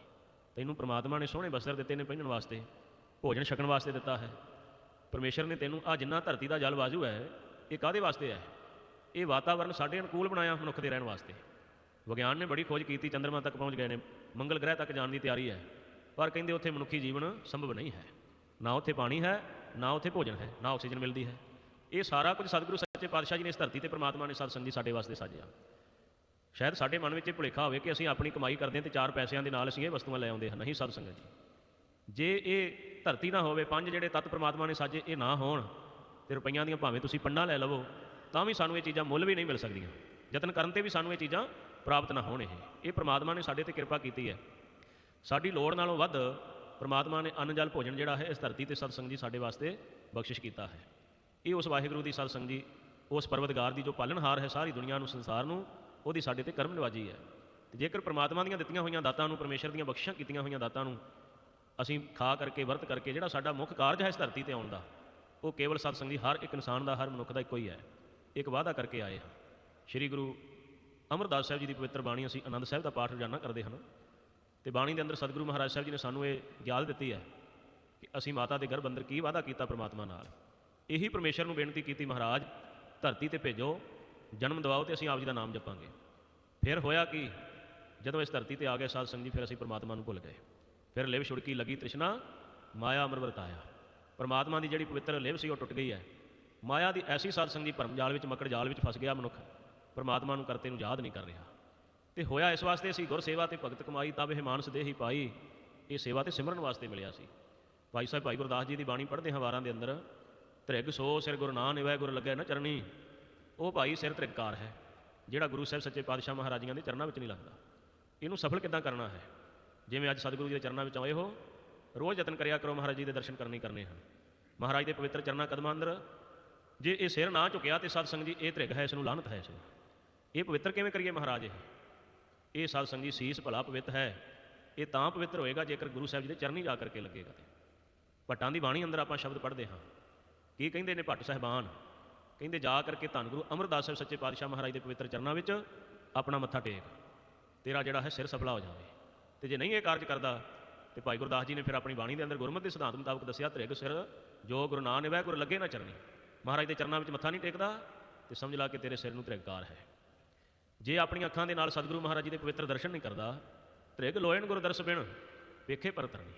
ਤੈਨੂੰ ਪ੍ਰਮਾਤਮਾ ਨੇ ਸੋਹਣੇ ਬਸਤਰ ਦਿੱਤੇ ਨੇ ਪਹਿਨਣ ਵਾਸਤੇ, ਭੋਜਨ ਛਕਣ ਵਾਸਤੇ ਦਿੱਤਾ ਹੈ। ਪਰਮੇਸ਼ਰ ਨੇ ਤੈਨੂੰ ਆ ਜਿੰਨਾ ਧਰਤੀ ਦਾ ਜਲ ਬਾਜੂ ਹੈ, ਇਹ ਕਾਦੇ ਵਾਸਤੇ ਹੈ? ਇਹ ਵਾਤਾਵਰਣ ਸਾਡੇ ਅਨੁਕੂਲ ਬਣਾਇਆ ਮਨੁੱਖ ਦੇ ਰਹਿਣ ਵਾਸਤੇ। ਵਿਗਿਆਨ ਨੇ ਬੜੀ ਖੋਜ ਕੀਤੀ ਚੰ드ਰਮਾ ਤੱਕ ਪਹੁੰਚ ਗਏ ਨੇ। ਮੰਗਲ ਗ੍ਰਹਿ ਤੱਕ ਜਾਣ ਦੀ ਤਿਆਰੀ ਹੈ। ਪਰ ਕਹਿੰਦੇ ਉੱਥੇ ਮਨੁੱਖੀ ਜੀਵਨ ਸੰਭਵ ਨਹੀਂ ਹੈ। ਨਾ ਉੱਥੇ ਪਾਣੀ ਹੈ, ਨਾ ਉੱਥੇ ਭੋਜਨ ਹੈ, ਨਾ ਆਕਸੀਜਨ ਮਿਲਦੀ ਹੈ। ਇਹ ਸਾਰਾ ਕੁਝ ਸਤਿਗੁਰੂ ਸੱਚੇ ਪਾਤਸ਼ਾਹ ਜੀ ਨੇ ਇਸ ਧਰਤੀ ਤੇ ਪ੍ਰਮਾਤਮਾ ਨੇ ਸਤਸੰਗ ਜੀ ਸਾਡੇ ਵਾਸਤੇ ਸਾਜਿਆ। ਸ਼ਾਇਦ ਸਾਡੇ ਮਨ ਵਿੱਚ ਇਹ ਭੁਲੇਖਾ ਹੋਵੇ ਕਿ ਅਸੀਂ ਆਪਣੀ ਕਮਾਈ ਕਰਦੇ ਹਾਂ ਤੇ ਚਾਰ ਪੈਸਿਆਂ ਦੇ ਨਾਲ ਅਸੀਂ ਇਹ ਵਸਤੂਆਂ ਲੈ ਆਉਂਦੇ ਹਾਂ। ਨਹੀਂ ਸਤਸੰਗ ਜੀ। ਜੇ ਇਹ ਧਰਤੀ ਨਾ ਹੋਵੇ, ਪੰਜ ਜਿਹੜੇ ਤਤ ਪ੍ਰਮਾਤਮਾ ਨੇ ਸਾਜੇ, ਇਹ ਨਾ ਹੋਣ ਤੇ ਰੁਪਈਆਂ ਦੀਆਂ ਭਾਵੇਂ ਤੁਸੀਂ ਪੰਨਾ ਲੈ ਲਵੋ, ਤਾਂ ਵੀ ਸਾਨੂੰ ਇਹ ਚੀਜ਼ਾਂ ਮੁੱਲ ਵੀ ਨਹੀਂ ਮਿਲ ਸਕਦੀਆਂ। ਯਤਨ ਕਰਨ ਤੇ ਵੀ ਸਾਨੂੰ ਇਹ ਚੀਜ਼ਾਂ ਪ੍ਰਾਪਤ ਨਾ ਹੋਣ ਇਹ। ਇਹ ਪ੍ਰਮਾਤਮਾ ਨੇ ਸਾਡੇ ਤੇ ਕਿਰਪਾ ਕੀਤੀ ਹੈ। ਸਾਡੀ ਲੋੜ ਨਾਲੋਂ ਵੱਧ ਪ੍ਰਮਾਤਮਾ ਨੇ ਅੰਨ ਜਲ ਭੋਜਨ ਜਿਹੜਾ ਹੈ, ਇਸ ਧਰਤੀ ਤੇ ਸਤਸੰਗ ਜੀ ਸਾਡੇ ਵਾਸਤੇ ਬਖਸ਼ਿਸ਼ ਕੀਤਾ ਹੈ। ਇਹ ਉਸ ਵਾਹਿਗੁਰੂ ਦੀ ਸਤਸੰਗ ਜੀ, ਉਸ ਪਰਵਤਗਾਰ ਦੀ ਜੋ ਪਾਲਣਹਾਰ ਹੈ ਸਾਰੀ ਦੁਨੀਆ ਨੂੰ, ਸੰਸਾਰ ਨੂੰ, ਉਹਦੀ ਸਾਡੇ ਤੇ ਕਰਮ ਨਿਵਾਜੀ ਹੈ। ਤੇ ਜੇਕਰ ਪ੍ਰਮਾਤਮਾ ਦੀਆਂ ਦਿੱਤੀਆਂ ਹੋਈਆਂ ਦਾਤਾਂ ਨੂੰ, ਪਰਮੇਸ਼ਰ ਦੀਆਂ ਬਖਸ਼ਿਸ਼ਾਂ ਕੀਤੀਆਂ ਹੋਈਆਂ ਦਾਤਾਂ ਨੂੰ ਅਸੀਂ ਖਾ ਕਰਕੇ, ਵਰਤ ਕਰਕੇ ਜਿਹੜਾ ਸਾਡਾ ਮੁੱਖ ਕਾਰਜ ਹੈ ਇਸ ਧਰਤੀ ਤੇ ਆਉਣ ਦਾ, ਉਹ ਕੇਵਲ ਸਤਸੰਗ ਜੀ, ਹਰ ਇੱਕ ਇਨਸਾਨ ਦਾ, ਹਰ ਮਨੁੱਖ ਦਾ ਇੱਕੋ ਹੀ ਹੈ। ਇੱਕ ਵਾਅਦਾ ਕਰਕੇ ਆਏ ਹਾਂ। ਸ੍ਰੀ ਗੁਰੂ ਅਮਰਦਾਸ ਸਾਹਿਬ ਜੀ ਦੀ ਪਵਿੱਤਰ ਬਾਣੀ ਅਸੀਂ ਆਨੰਦ ਸਾਹਿਬ ਦਾ ਪਾਠ ਰੋਜ਼ਾਨਾ ਕਰਦੇ ਹਨ। ਤੇ ਬਾਣੀ ਦੇ ਅੰਦਰ ਸਤਿਗੁਰੂ ਮਹਾਰਾਜ ਸਾਹਿਬ ਜੀ ਨੇ ਸਾਨੂੰ ਇਹ ਗਿਆਲ ਦਿੱਤੀ ਹੈ ਕਿ ਅਸੀਂ ਮਾਤਾ ਦੇ ਗਰਭ ਅੰਦਰ ਕੀ ਵਾਅਦਾ ਕੀਤਾ ਪ੍ਰਮਾਤਮਾ ਨਾਲ। ਇਹੀ ਪਰਮੇਸ਼ਰ ਨੂੰ ਬੇਨਤੀ ਕੀਤੀ, ਮਹਾਰਾਜ, ਧਰਤੀ ਤੇ ਭੇਜੋ, ਜਨਮ ਦਿਵਾਓ ਤੇ ਅਸੀਂ ਆਪ ਜੀ ਦਾ ਨਾਮ ਜਪਾਂਗੇ। ਫਿਰ ਹੋਇਆ ਕਿ? ਜਦੋਂ ਇਸ ਧਰਤੀ ਤੇ ਆ ਗਏ ਸਾਧ ਸੰਗਤ ਜੀ, ਫਿਰ ਅਸੀਂ ਪਰਮਾਤਮਾ ਨੂੰ ਭੁੱਲ ਗਏ। ਫਿਰ ਲਿਵ ਛੁੜਕੀ ਲੱਗੀ ਤ੍ਰਿਸ਼ਨਾ, ਮਾਇਆ ਅਮਰ ਵਰਤਾਇਆ। ਪਰਮਾਤਮਾ ਦੀ ਜਿਹੜੀ ਪਵਿੱਤਰ ਲਿਵ ਸੀ ਉਹ ਟੁੱਟ ਗਈ ਹੈ। ਮਾਇਆ ਦੀ ਐਸੀ ਸਾਧ ਸੰਗਤ ਜੀ ਭਰਮ ਜਾਲ ਵਿੱਚ ਮਕੜ ਜਾਲ ਵਿੱਚ ਫਸ ਗਿਆ ਮਨੁੱਖ। ਪਰਮਾਤਮਾ ਨੂੰ ਕਰਤੇ ਨੂੰ ਯਾਦ ਨਹੀਂ ਕਰ ਰਿਹਾ। ਤੇ ਹੋਇਆ ਇਸ ਵਾਸਤੇ ਅਸੀਂ ਗੁਰ ਸੇਵਾ ਤੇ ਭਗਤ ਕਮਾਈ, ਤਬ ਇਹ ਮਾਨਸ ਦੇਹੀ ਪਾਈ। ਇਹ ਸੇਵਾ ਤੇ ਸਿਮਰਨ ਵਾਸਤੇ ਮਿਲਿਆ ਸੀ। ਭਾਈ ਸਾਹਿਬ, ਭਾਈ ਗੁਰਦਾਸ ਜੀ ਦੀ ਬਾਣੀ ਪੜ੍ਹਦੇ ਹਾਂ ਵਾਰਾਂ ਦੇ ਅੰਦਰ। ਤ੍ਰਿਗ ਸੋ ਸਿਰ ਗੁਰ ਨਾ ਨਿਵੈ ਗੁਰ ਲੱਗਿਆ ਨਾ ਚਰਣੀ। ਉਹ ਭਾਈ ਸਿਰ ਤ੍ਰਿਗਕਾਰ ਹੈ, ਜਿਹੜਾ ਗੁਰੂ ਸਾਹਿਬ ਸੱਚੇ ਪਾਤਸ਼ਾਹ ਮਹਾਰਾਜੀਆਂ ਦੇ ਚਰਨਾਂ ਵਿੱਚ ਨਹੀਂ ਲੱਗਦਾ। ਇਹਨੂੰ ਸਫਲ ਕਿੱਦਾਂ ਕਰਨਾ ਹੈ? ਜਿਵੇਂ ਅੱਜ ਸਤਿਗੁਰੂ ਜੀ ਦੇ ਚਰਨਾਂ ਵਿੱਚ ਆਏ ਹੋ, ਰੋਜ਼ ਯਤਨ ਕਰਿਆ ਕਰੋ ਮਹਾਰਾਜ ਜੀ ਦੇ ਦਰਸ਼ਨ ਕਰਨੇ ਕਰਨੇ ਹਨ। ਮਹਾਰਾਜ ਦੇ ਪਵਿੱਤਰ ਚਰਨਾਂ ਕਦਮਾਂ ਅੰਦਰ, ਜੇ ਇਹ ਸਿਰ ਨਾ ਝੁਕਿਆ ਤੇ ਸਤ ਸੰਗ ਜੀ, ਇਹ ਤ੍ਰਿਗ ਹੈ, ਇਸ ਨੂੰ ਲਾਹਨਤ ਹੈ, ਇਸ ਨੂੰ। ਇਹ ਪਵਿੱਤਰ ਕਿਵੇਂ ਕਰੀਏ ਮਹਾਰਾਜ ਇਹ? ਇਹ ਸਤ ਸੰਗ ਜੀ ਸੀਸ ਭਲਾ ਪਵਿੱਤ ਹੈ। ਇਹ ਤਾਂ ਪਵਿੱਤਰ ਹੋਏਗਾ ਜੇਕਰ ਗੁਰੂ ਸਾਹਿਬ ਜੀ ਦੇ ਚਰਨੀ ਜਾ ਕਰਕੇ ਲੱਗੇਗਾ ਤੇ। ਭੱਟਾਂ ਦੀ ਬਾਣੀ ਅੰਦਰ ਆਪਾਂ ਸ਼ਬਦ ਪੜ੍ਹਦੇ ਹਾਂ। ਕੀ ਕਹਿੰਦੇ ਨੇ ਭੱਟ ਸਾਹਿਬਾਨ? ਕਹਿੰਦੇ ਜਾ ਕਰਕੇ ਧੰਨ ਗੁਰੂ ਅਮਰਦਾਸ ਸਾਹਿਬ ਸੱਚੇ ਪਾਤਸ਼ਾਹ ਮਹਾਰਾਜ ਦੇ ਪਵਿੱਤਰ ਚਰਨਾਂ ਵਿੱਚ ਆਪਣਾ ਮੱਥਾ ਟੇਕ। ਤੇਰਾ ਜਿਹੜਾ ਹੈ ਸਿਰ ਸਫਲਾ ਹੋ ਜਾਵੇ। ਤੇ ਜੇ ਨਹੀਂ ਇਹ ਕਾਰਜ ਕਰਦਾ, ਤੇ ਭਾਈ ਗੁਰਦਾਸ ਜੀ ਨੇ ਫਿਰ ਆਪਣੀ ਬਾਣੀ ਦੇ ਅੰਦਰ ਗੁਰਮਤਿ ਦੇ ਸਿਧਾਂਤ ਮੁਤਾਬਕ ਦੱਸਿਆ ਤ੍ਰਿਗ ਸਿਰ ਜੋ ਗੁਰੂ ਨਾਨਕ ਨਿਵੈ ਗੁਰ ਲੱਗੇ ਨਾ ਚਰਨੀ। ਮਹਾਰਾਜ ਦੇ ਚਰਨਾਂ ਵਿੱਚ ਮੱਥਾ ਨਹੀਂ ਟੇਕਦਾ, ਤੇ ਸਮਝ ਲਾ ਕੇ ਤੇਰੇ ਸਿਰ ਨੂੰ ਤ੍ਰਿਗਕਾਰ ਹੈ। ਜੇ ਆਪਣੀਆਂ ਅੱਖਾਂ ਦੇ ਨਾਲ ਸਤਿਗੁਰੂ ਮਹਾਰਾਜ ਜੀ ਦੇ ਪਵਿੱਤਰ ਦਰਸ਼ਨ ਨਹੀਂ ਕਰਦਾ, ਤ੍ਰਿਗ ਲੋਇਣ ਗੁਰ ਦਰਸ ਬਿਨ, ਵੇਖੇ ਪਰ ਤਰਨੀ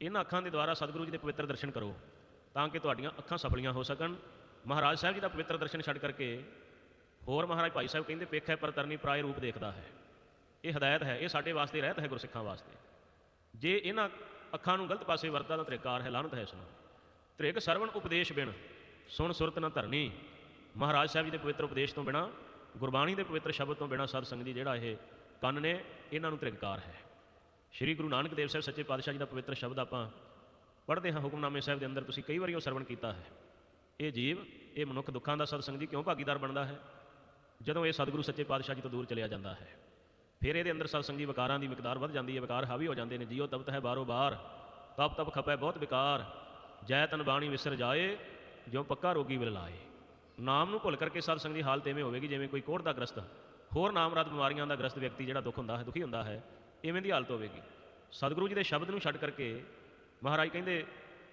ਇਹਨਾਂ ਅੱਖਾਂ ਦੇ ਦੁਆਰਾ ਸਤਿਗੁਰੂ ਜੀ ਦੇ ਪਵਿੱਤਰ ਦਰਸ਼ਨ ਕਰੋ, ਤਾਂ ਕਿ ਤੁਹਾਡੀਆਂ ਅੱਖਾਂ ਸਫਲੀਆਂ ਹੋ ਸਕਣ। ਮਹਾਰਾਜ ਸਾਹਿਬ ਜੀ ਦਾ ਪਵਿੱਤਰ ਦਰਸ਼ਨ ਛੱਡ ਕਰਕੇ ਹੋਰ ਮਹਾਰਾਜ ਭਾਈ ਸਾਹਿਬ ਕਹਿੰਦੇ ਪੇਖੇ ਪਰ ਤਰਨੀ ਪ੍ਰਾਏ ਰੂਪ ਦੇਖਦਾ ਹੈ। ਇਹ ਹਦਾਇਤ ਹੈ, ਇਹ ਸਾਡੇ ਵਾਸਤੇ ਰਹਿਤ ਹੈ ਗੁਰਸਿੱਖਾਂ ਵਾਸਤੇ। ਜੇ ਇਹਨਾਂ ਅੱਖਾਂ ਨੂੰ ਗਲਤ ਪਾਸੇ ਵਰਤਦਾ ਤਾਂ ਤ੍ਰਿਕਾਰ ਹੈ, ਲਾਹਨਤ ਹੈ ਇਸ ਨੂੰ ਤ੍ਰਿਗ ਸਰਵਣ ਉਪਦੇਸ਼ ਬਿਨ, ਸੁਣ ਸੁਰਤ ਨਾ ਧਰਨੀ। ਮਹਾਰਾਜ ਸਾਹਿਬ ਜੀ ਦੇ ਪਵਿੱਤਰ ਉਪਦੇਸ਼ ਤੋਂ ਬਿਨਾ ਗੁਰਬਾਣੀ ਦੇ ਪਵਿੱਤਰ ਸ਼ਬਦ ਤੋਂ ਬਿਨਾ ਸਤ ਸੰਗਤ ਜੀ ਜਿਹੜਾ ਇਹ ਕੰਨ ਨੇ, ਇਹਨਾਂ ਨੂੰ ਤ੍ਰਿਗਕਾਰ ਹੈ। ਸ਼੍ਰੀ ਗੁਰੂ ਨਾਨਕ ਦੇਵ ਸਾਹਿਬ ਸੱਚੇ ਪਾਤਸ਼ਾਹ ਜੀ ਦਾ ਪਵਿੱਤਰ ਸ਼ਬਦ ਆਪਾਂ ਪੜ੍ਹਦੇ ਹਾਂ ਹੁਕਮਨਾਮੇ ਸਾਹਿਬ ਦੇ ਅੰਦਰ, ਤੁਸੀਂ ਕਈ ਵਾਰੀ ਉਹ ਸਰਵਣ ਕੀਤਾ ਹੈ। ਇਹ ਜੀਵ, ਇਹ ਮਨੁੱਖ ਦੁੱਖਾਂ ਦਾ ਸਤਸੰਗ ਦੀ ਕਿਉਂ ਭਾਗੀਦਾਰ ਬਣਦਾ ਹੈ? ਜਦੋਂ ਇਹ ਸਤਿਗੁਰੂ ਸੱਚੇ ਪਾਤਸ਼ਾਹ ਜੀ ਤੋਂ ਦੂਰ ਚਲਿਆ ਜਾਂਦਾ ਹੈ, ਫਿਰ ਇਹਦੇ ਅੰਦਰ ਸਤ ਸੰਗਤ ਵਿਕਾਰਾਂ ਦੀ ਮਿਕਦਾਰ ਵੱਧ ਜਾਂਦੀ ਹੈ, ਵਿਕਾਰ ਹਾਵੀ ਹੋ ਜਾਂਦੇ ਨੇ। ਜੀਓ ਤਪਤ ਹੈ ਬਾਰੋ ਬਾਰ ਤਪ ਤਪ ਖਪੈ ਬਹੁਤ ਵਿਕਾਰ। ਜੈ ਤਨ ਬਾਣੀ ਵਿਸਰ ਜਾਏ, ਜਿਉ ਪੱਕਾ ਰੋਗੀ ਵਿਲ ਲਾਏ ਨਾਮ ਨੂੰ ਭੁੱਲ ਕਰਕੇ ਸਤ ਸੰਗਤ ਦੀ ਹਾਲਤ ਐਵੇਂ ਹੋਵੇਗੀ ਜਿਵੇਂ ਕੋਈ ਕੋੜ ਦਾ ਗ੍ਰਸਤ, ਹੋਰ ਨਾਮਰਦ ਬਿਮਾਰੀਆਂ ਦਾ ਗ੍ਰਸਤ ਵਿਅਕਤੀ ਜਿਹੜਾ ਦੁੱਖ ਹੁੰਦਾ ਹੈ, ਦੁਖੀ ਹੁੰਦਾ ਹੈ ਇਵੇਂ ਦੀ ਹਾਲਤ ਹੋਵੇਗੀ। ਸਤਿਗੁਰੂ ਜੀ ਦੇ ਸ਼ਬਦ ਨੂੰ ਛੱਡ ਕਰਕੇ ਮਹਾਰਾਜ ਕਹਿੰਦੇ,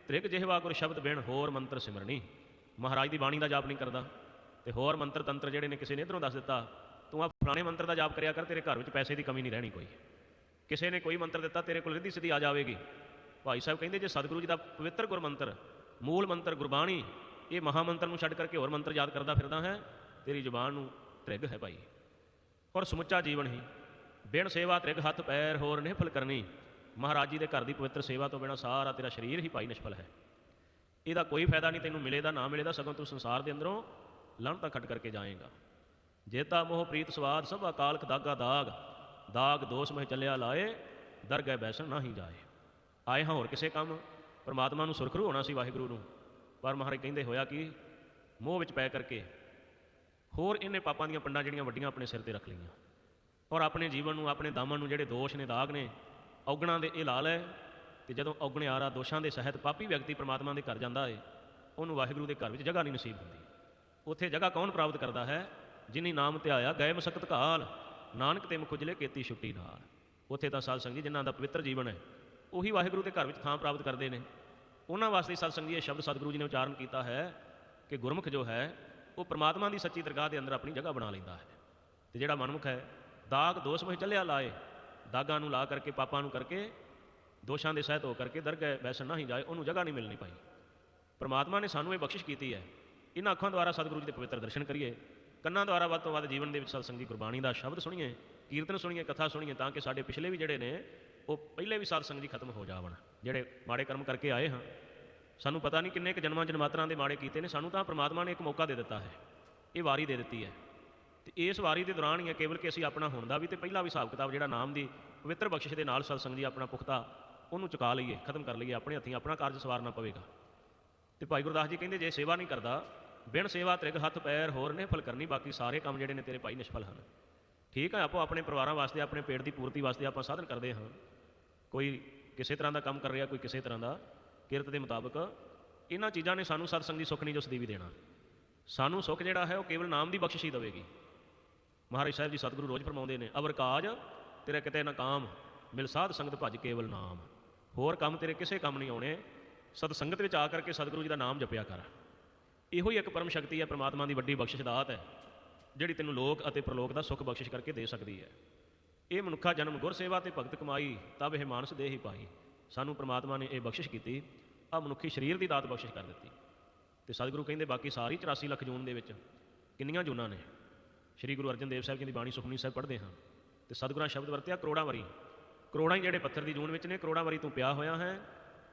ਤ੍ਰਿਗ ਜਿਹਵਾ ਗੁਰ ਸ਼ਬਦ ਬਿਨ ਹੋਰ ਮੰਤਰ ਸਿਮਰਨੀ। ਮਹਾਰਾਜ ਦੀ ਬਾਣੀ ਦਾ ਜਾਪ ਨਹੀਂ ਕਰਦਾ ਤੇ ਹੋਰ ਮੰਤਰ ਤੰਤਰ ਜਿਹੜੇ ਨੇ ਕਿਸੇ ਨੇ ਇਧਰੋਂ ਦੱਸ ਦਿੱਤਾ, ਤੂੰ ਆ ਫਲਾਣੇ ਮੰਤਰ ਦਾ ਜਾਪ ਕਰਿਆ ਕਰ, ਤੇਰੇ ਘਰ ਵਿੱਚ ਪੈਸੇ ਦੀ ਕਮੀ ਨਹੀਂ ਰਹਿਣੀ ਕੋਈ। ਕਿਸੇ ਨੇ ਕੋਈ ਮੰਤਰ ਦਿੱਤਾ, ਤੇਰੇ ਕੋਲ ਰਿੱਧੀ ਸਿੱਧੀ ਆ ਜਾਵੇਗੀ। ਭਾਈ ਸਾਹਿਬ ਕਹਿੰਦੇ, ਜੇ ਸਤਿਗੁਰੂ ਜੀ ਦਾ ਪਵਿੱਤਰ ਗੁਰ ਮੰਤਰ ਮੂਲ ਮੰਤਰ ਗੁਰਬਾਣੀ ਇਹ ਮਹਾ ਮੰਤਰ ਨੂੰ ਛੱਡ ਕਰਕੇ ਹੋਰ ਮੰਤਰ ਯਾਦ ਕਰਦਾ ਫਿਰਦਾ ਹੈ, ਤੇਰੀ ਜ਼ੁਬਾਨ ਨੂੰ ਤ੍ਰਿਗ ਹੈ ਭਾਈ। ਔਰ ਸਮੁੱਚਾ ਜੀਵਨ ਹੀ, ਬਿਨ ਸੇਵਾ ਤ੍ਰਿਗ ਹੱਥ ਪੈਰ ਹੋਰ ਨਿਫਲ ਕਰਨੀ, ਮਹਾਰਾਜ ਜੀ ਦੇ ਘਰ ਦੀ ਪਵਿੱਤਰ ਸੇਵਾ ਤੋਂ ਬਿਨਾ ਸਾਰਾ ਤੇਰਾ ਸਰੀਰ ਹੀ ਭਾਈ ਨਿਸ਼ਫਲ ਹੈ। ਇਹਦਾ ਕੋਈ ਫਾਇਦਾ ਨਹੀਂ, ਤੈਨੂੰ ਮਿਲੇ ਦਾ ਨਾ ਮਿਲੇ ਦਾ ਸਗੋਂ ਤੂੰ ਸੰਸਾਰ ਦੇ ਅੰਦਰੋਂ ਲੰਨ ਖੱਟ ਕਰਕੇ ਜਾਏਗਾ। ਜੇਤਾ ਮੋਹ ਪ੍ਰੀਤ ਸਵਾਦ ਸਭ ਅਕਾਲਕ ਦਾਗਾ ਦਾਗ ਦਾਗ ਦੋਸ ਮਹਿ ਚੱਲਿਆ ਲਾਏ ਦਰ ਬੈਸਣ ਨਾ ਹੀ ਜਾਏ। ਆਏ ਹਾਂ ਹੋਰ ਕਿਸੇ ਕੰਮ, ਪਰਮਾਤਮਾ ਨੂੰ ਸੁਰਖਰੂ ਹੋਣਾ ਸੀ ਵਾਹਿਗੁਰੂ ਨੂੰ। ਪਰ ਮਹਾਰਾਜ ਕਹਿੰਦੇ ਹੋਇਆ ਕਿ ਮੋਹ ਵਿੱਚ ਪੈ ਕਰਕੇ ਹੋਰ ਇਹਨੇ ਪਾਪਾਂ ਦੀਆਂ ਪੰਡਾਂ ਜਿਹੜੀਆਂ ਵੱਡੀਆਂ ਆਪਣੇ ਸਿਰ ਤੇ ਰੱਖ ਲਈਆਂ। ਔਰ ਆਪਣੇ ਜੀਵਨ ਨੂੰ, ਆਪਣੇ ਦਾਮਨ ਨੂੰ ਜਿਹੜੇ ਦੋਸ਼ ਨੇ, ਦਾਗ ਨੇ, ਔਗਣਾਂ ਦੇ ਇਹ ਲਾ ਲੈ ਤੇ ਜਦੋਂ ਔਗਣੇ ਆਰਾ ਦੋਸ਼ਾਂ ਦੇ ਸਹਿਤ ਪਾਪੀ ਵਿਅਕਤੀ ਪ੍ਰਮਾਤਮਾ ਦੇ ਘਰ ਜਾਂਦਾ ਹੈ ਉਹਨੂੰ ਵਾਹਿਗੁਰੂ ਦੇ ਘਰ ਵਿੱਚ ਜਗ੍ਹਾ ਨਹੀਂ ਨਸੀਬ ਹੁੰਦੀ। ਉੱਥੇ ਜਗ੍ਹਾ ਕੌਣ ਪ੍ਰਾਪਤ ਕਰਦਾ ਹੈ? ਜਿਨੀ ਨਾਮ ਤੇ ਆਇਆ ਗਏ ਮਸਕਤ ਕਾਲ ਨਾਨਕ ਤੇ ਮੁਖੁਜਲੇ ਕੀਤੀ ਛੁੱਟੀ ਨਾਲ। ਉੱਥੇ ਤਾਂ ਸਾਧ ਸੰਗਤ ਜੀ ਜਿਨ੍ਹਾਂ ਦਾ ਪਵਿੱਤਰ ਜੀਵਨ ਹੈ, ਉਹੀ ਵਾਹਿਗੁਰੂ ਦੇ ਘਰ ਵਿੱਚ ਥਾਂ ਪ੍ਰਾਪਤ ਕਰਦੇ ਨੇ। ਉਹਨਾਂ ਵਾਸਤੇ ਸਤਸੰਗ ਜੀ ਇਹ ਸ਼ਬਦ ਸਤਿਗੁਰੂ ਜੀ ਨੇ ਉਚਾਰਨ ਕੀਤਾ ਹੈ ਕਿ ਗੁਰਮੁਖ ਜੋ ਹੈ, ਉਹ ਪ੍ਰਮਾਤਮਾ ਦੀ ਸੱਚੀ ਦਰਗਾਹ ਦੇ ਅੰਦਰ ਆਪਣੀ ਜਗ੍ਹਾ ਬਣਾ ਲੈਂਦਾ ਹੈ। ਤੇ ਜਿਹੜਾ ਮਨਮੁਖ ਹੈ, ਦਾਗ ਦੋਸ਼ ਵਿੱਚ ਚੱਲਿਆ ਲਾਏ, ਦਾਗਾਂ ਨੂੰ ਲਾ ਕਰਕੇ, ਪਾਪਾਂ ਨੂੰ ਕਰਕੇ, ਦੋਸ਼ਾਂ ਦੇ ਸਹਿਤ ਹੋ ਕਰਕੇ ਦਰਗਹਿ ਬੈਸਣ ਨਾ ਹੀ ਜਾਏ, ਉਹਨੂੰ ਜਗ੍ਹਾ ਨਹੀਂ ਮਿਲਣੀ ਪਾਈ ਪਰਮਾਤਮਾ ਨੇ ਸਾਨੂੰ ਇਹ ਬਖਸ਼ਿਸ਼ ਕੀਤੀ ਹੈ, ਇਹਨਾਂ ਅੱਖਾਂ ਦੁਆਰਾ ਸਤਿਗੁਰੂ ਜੀ ਦੇ ਪਵਿੱਤਰ ਦਰਸ਼ਨ ਕਰੀਏ, ਕੰਨਾਂ ਦੁਆਰਾ ਵੱਧ ਤੋਂ ਵੱਧ ਜੀਵਨ ਦੇ ਵਿੱਚ ਸਤਸੰਗ ਦੀ ਗੁਰਬਾਣੀ ਦਾ ਸ਼ਬਦ ਸੁਣੀਏ, ਕੀਰਤਨ ਸੁਣੀਏ, ਕਥਾ ਸੁਣੀਏ, ਤਾਂ ਕਿ ਸਾਡੇ ਪਿਛਲੇ ਵੀ ਜਿਹੜੇ ਨੇ, ਉਹ ਪਹਿਲੇ ਵੀ ਸਤਸੰਗ ਜੀ ਖਤਮ ਹੋ ਜਾਵਣ। ਜਿਹੜੇ ਮਾੜੇ ਕਰਮ ਕਰਕੇ ਆਏ ਹਾਂ, ਸਾਨੂੰ ਪਤਾ ਨਹੀਂ ਕਿੰਨੇ ਕੁ ਜਨਮਾਂ ਜਨਮਾਤਰਾਂ ਦੇ ਮਾੜੇ ਕੀਤੇ ਨੇ, ਸਾਨੂੰ ਤਾਂ ਪ੍ਰਮਾਤਮਾ ਨੇ ਇੱਕ ਮੌਕਾ ਦੇ ਦਿੱਤਾ ਹੈ, ਇਹ ਵਾਰੀ ਦੇ ਦਿੱਤੀ ਹੈ। ਤੇ ਇਸ ਵਾਰੀ ਦੇ ਦੌਰਾਨ ਹੀ ਹੈ ਕੇਵਲ ਕਿ ਅਸੀਂ ਆਪਣਾ ਹੁਣ ਦਾ ਵੀ ਤੇ ਪਹਿਲਾ ਵੀ ਹਿਸਾਬ ਕਿਤਾਬ ਜਿਹੜਾ ਨਾਮ ਦੀ ਪਵਿੱਤਰ ਬਖਸ਼ਿਸ਼ ਦੇ ਨਾਲ ਸਤਸੰਗ ਜੀ ਆਪਣਾ ਪੁਖਤਾ ਉਹਨੂੰ ਚੁਕਾ ਲਈਏ, ਖਤਮ ਕਰ ਲਈਏ, ਆਪਣੇ ਹੱਥੀਂ ਆਪਣਾ ਕਾਰਜ ਸਵਾਰਨਾ ਪਵੇਗਾ। ਤੇ ਭਾਈ ਗੁਰਦਾਸ ਜੀ ਕਹਿੰਦੇ, ਜੇ ਸੇਵਾ ਨਹੀਂ ਕਰਦਾ, ਬਿਨ ਸੇਵਾ ਤ੍ਰਿਗ ਹੱਥ ਪੈਰ ਹੋਰ ਨੇ ਫਲ ਕਰਨੀ, ਬਾਕੀ ਸਾਰੇ ਕੰਮ ਜਿਹੜੇ ਨੇ ਤੇਰੇ ਭਾਈ ਨਿਸ਼ਫਲ ਹਨ। ਠੀਕ ਹੈ, ਆਪੋ ਆਪਣੇ ਪਰਿਵਾਰਾਂ ਵਾਸਤੇ, ਆਪਣੇ ਪੇਟ ਦੀ ਪੂਰਤੀ ਵਾਸਤੇ ਆਪਾਂ ਸਾਧਨ ਕਰਦੇ ਹਾਂ। ਕੋਈ ਕਿਸੇ ਤਰ੍ਹਾਂ ਦਾ ਕੰਮ ਕਰ ਰਿਹਾ, ਕੋਈ ਕਿਸੇ ਤਰ੍ਹਾਂ ਦਾ ਕਿਰਤ ਦੇ ਮੁਤਾਬਕ, ਇਹਨਾਂ ਚੀਜ਼ਾਂ ਨੇ ਸਾਨੂੰ ਸਤਸੰਗ ਦੀ ਸੁੱਖ ਨਹੀਂ ਜੋ ਸਦੀਵੀ ਦੇਣਾ। ਸਾਨੂੰ ਸੁੱਖ ਜਿਹੜਾ ਹੈ ਉਹ ਕੇਵਲ ਨਾਮ ਦੀ ਬਖਸ਼ਿਸ਼ ਹੀ ਦੇਵੇਗੀ। ਮਹਾਰਾਜ ਸਾਹਿਬ ਜੀ ਸਤਿਗੁਰੂ ਰੋਜ਼ ਫਰਮਾਉਂਦੇ ਨੇ, ਅਵਰ ਕਾਜ ਤੇਰੇ ਕਿਤੇ ਨਾ ਕਾਮ, ਮਿਲ ਸਾਧ ਸੰਗਤ ਭਜ ਕੇਵਲ ਨਾਮ। ਹੋਰ ਕੰਮ ਤੇਰੇ ਕਿਸੇ ਕੰਮ ਨਹੀਂ ਆਉਣੇ ਸਤ ਸੰਗਤ ਵਿੱਚ ਆ ਕਰਕੇ ਸਤਿਗੁਰੂ ਜੀ ਦਾ ਨਾਮ ਜਪਿਆ ਕਰ। ਇਹੋ ਹੀ ਇੱਕ ਪਰਮ ਸ਼ਕਤੀ ਹੈ, ਪ੍ਰਮਾਤਮਾ ਦੀ ਵੱਡੀ ਬਖਸ਼ਿਸ਼ ਦਾਤ ਹੈ, ਜਿਹੜੀ ਤੈਨੂੰ ਲੋਕ ਅਤੇ ਪ੍ਰਲੋਕ ਦਾ ਸੁੱਖ ਬਖਸ਼ਿਸ਼ ਕਰਕੇ ਦੇ ਸਕਦੀ ਹੈ। ਇਹ ਮਨੁੱਖਾ ਜਨਮ ਗੁਰ ਸੇਵਾ ਤੇ ਭਗਤ ਕਮਾਈ, ਤਬ ਇਹ ਮਾਨਸ ਦੇਹ ਹੀ ਪਾਈ ਸਾਨੂੰ ਪ੍ਰਮਾਤਮਾ ਨੇ ਇਹ ਬਖਸ਼ਿਸ਼ ਕੀਤੀ, ਆ ਮਨੁੱਖੀ ਸਰੀਰ ਦੀ ਦਾਤ ਬਖਸ਼ਿਸ਼ ਕਰ ਦਿੱਤੀ। ਤੇ ਸਤਿਗੁਰੂ ਕਹਿੰਦੇ ਬਾਕੀ ਸਾਰੀ 84 ਲੱਖ ਜੂਨ ਦੇ ਵਿੱਚ ਕਿੰਨੀਆਂ ਜੂਨਾਂ ਨੇ? ਸ੍ਰੀ ਗੁਰੂ ਅਰਜਨ ਦੇਵ ਸਾਹਿਬ ਜੀ ਦੀ ਬਾਣੀ ਸੁਖਮਨੀ ਸਾਹਿਬ ਪੜ੍ਹਦੇ ਹਾਂ। ਤੇ ਸਤਿਗੁਰਾਂ ਸ਼ਬਦ ਵਰਤਿਆ ਕਰੋੜਾਂ ਵਾਰੀ। ਕਰੋੜਾਂ ਹੀ ਜਿਹੜੇ ਪੱਥਰ ਦੀ ਜੂਨ ਵਿੱਚ ਨੇ, ਕਰੋੜਾਂ ਵਾਰੀ ਤੂੰ ਪਿਆ ਹੋਇਆ ਹੈ।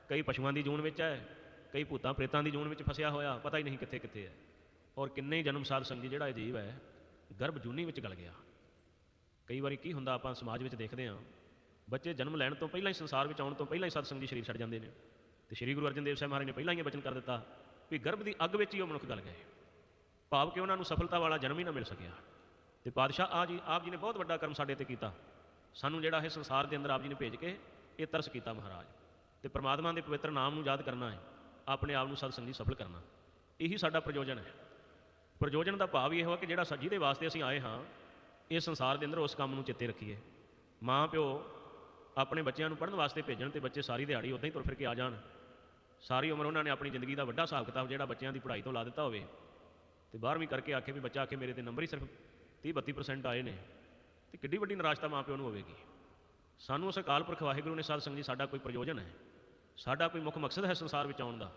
ਕਈ ਪਸ਼ੂਆਂ ਦੀ ਜੂਨ ਵਿੱਚ ਹੈ, ਕਈ ਭੂਤਾਂ ਪ੍ਰੇਤਾਂ ਦੀ ਜੂਨ ਵਿੱਚ ਫਸਿਆ ਹੋਇਆ, ਪਤਾ ਹੀ ਨਹੀਂ ਕਿੱਥੇ ਕਿੱਥੇ ਹੈ। ਔਰ ਕਿੰਨੇ ਹੀ ਜਨਮ ਸਾਧ ਸੰਗੀ ਜਿਹੜਾ ਇਹ ਜੀਵ ਹੈ, ਗਰਭ ਜੂਨੀ ਵਿੱਚ ਗਲ ਗਿਆ। ਕਈ ਵਾਰੀ ਕੀ ਹੁੰਦਾ, ਆਪਾਂ ਸਮਾਜ ਵਿੱਚ ਦੇਖਦੇ ਹਾਂ, ਬੱਚੇ ਜਨਮ ਲੈਣ ਤੋਂ ਪਹਿਲਾਂ ਹੀ ਸੰਸਾਰ ਵਿੱਚ ਆਉਣ ਤੋਂ ਪਹਿਲਾਂ ਹੀ ਸਤਸੰਗੀ ਸਰੀਰ ਛੱਡ ਜਾਂਦੇ ਨੇ। ਤੇ ਸ੍ਰੀ ਗੁਰੂ ਅਰਜਨ ਦੇਵ ਸਾਹਿਬ ਮਹਾਰਾਜ ਨੇ ਪਹਿਲਾਂ ਹੀ ਇਹ ਬਚਨ ਕਰ ਦਿੱਤਾ ਵੀ ਗਰਭ ਦੀ ਅੱਗ ਵਿੱਚ ਹੀ ਉਹ ਮਨੁੱਖ ਗਲ ਗਏ। ਭਾਵ ਕਿ ਉਹਨਾਂ ਨੂੰ ਸਫਲਤਾ ਵਾਲਾ ਜਨਮ ਹੀ ਨਾ ਮਿਲ ਸਕਿਆ। ਤੇ ਪਾਤਸ਼ਾਹ ਆ ਜੀ, ਆਪ ਜੀ ਨੇ ਬਹੁਤ ਵੱਡਾ ਕਰਮ ਸਾਡੇ ਤੇ ਕੀਤਾ। ਸਾਨੂੰ ਜਿਹੜਾ ਇਹ ਸੰਸਾਰ ਦੇ ਅੰਦਰ ਆਪ ਜੀ ਨੇ ਭੇਜ ਕੇ ਇਹ ਤਰਸ ਕੀਤਾ ਮਹਾਰਾਜ। ਤੇ ਪ੍ਰਮਾਤਮਾ ਦੇ ਪਵਿੱਤਰ ਨਾਮ ਨੂੰ ਯਾਦ ਕਰਨਾ ਹੈ, ਆਪਣੇ ਆਪ ਨੂੰ ਸਤਸੰਗੀ ਸਫਲ ਕਰਨਾ। ਇਹੀ ਸਾਡਾ ਪ੍ਰਯੋਜਨ ਹੈ। ਪ੍ਰਯੋਜਨ ਦਾ ਭਾਵ ਇਹ ਹੋਇਆ ਕਿ ਜਿਹੜਾ ਸ- ਜਿਹਦੇ ਵਾਸਤੇ ਅਸੀਂ ਆਏ ਹਾਂ ਇਹ ਸੰਸਾਰ ਦੇ ਅੰਦਰ ਉਸ ਕੰਮ ਨੂੰ ਚਿੱਤੇ ਰੱਖੀਏ। ਮਾਂ, ਪਿਓ ਆਪਣੇ ਬੱਚਿਆਂ ਨੂੰ ਪੜ੍ਹਨ ਵਾਸਤੇ ਭੇਜਣ ਤੇ ਬੱਚੇ ਸਾਰੀ ਦਿਹਾੜੀ ਉਦਾਂ ਹੀ ਤੁਰ ਫਿਰ ਕੇ ਆ ਜਾਣ। ਸਾਰੀ ਉਮਰ ਉਹਨਾਂ ਨੇ ਆਪਣੀ ਜ਼ਿੰਦਗੀ ਦਾ ਵੱਡਾ ਹਿਸਾਬ ਕਿਤਾਬ ਜਿਹੜਾ ਬੱਚਿਆਂ ਦੀ ਪੜ੍ਹਾਈ ਤੋਂ ਲਾ ਦਿੱਤਾ ਹੋਵੇ। ਤੇ 12ਵੀਂ ਕਰਕੇ ਆਖੇ ਵੀ ਬੱਚਾ ਆਖੇ ਮੇਰੇ ਤੇ ਨੰਬਰ ਹੀ ਸਿਰਫ 30 32% ਆਏ ਨੇ। ਤੇ ਕਿੱਡੀ ਵੱਡੀ ਨਿਰਾਸ਼ਤਾ ਮਾਂ, ਪਿਓ ਨੂੰ ਹੋਵੇਗੀ। ਸਾਨੂੰ ਉਸ ਅਕਾਲ ਪੁਰਖ ਵਾਹਿਗੁਰੂ ਨੇ ਸਾਧ ਸੰਗਤ ਜੀ ਸਾਡਾ ਕੋਈ ਪ੍ਰਯੋਜਨ ਹੈ। ਸਾਡਾ ਕੋਈ ਮੁੱਖ ਮਕਸਦ ਹੈ ਸੰਸਾਰ ਵਿੱਚ ਆਉਣ ਦਾ।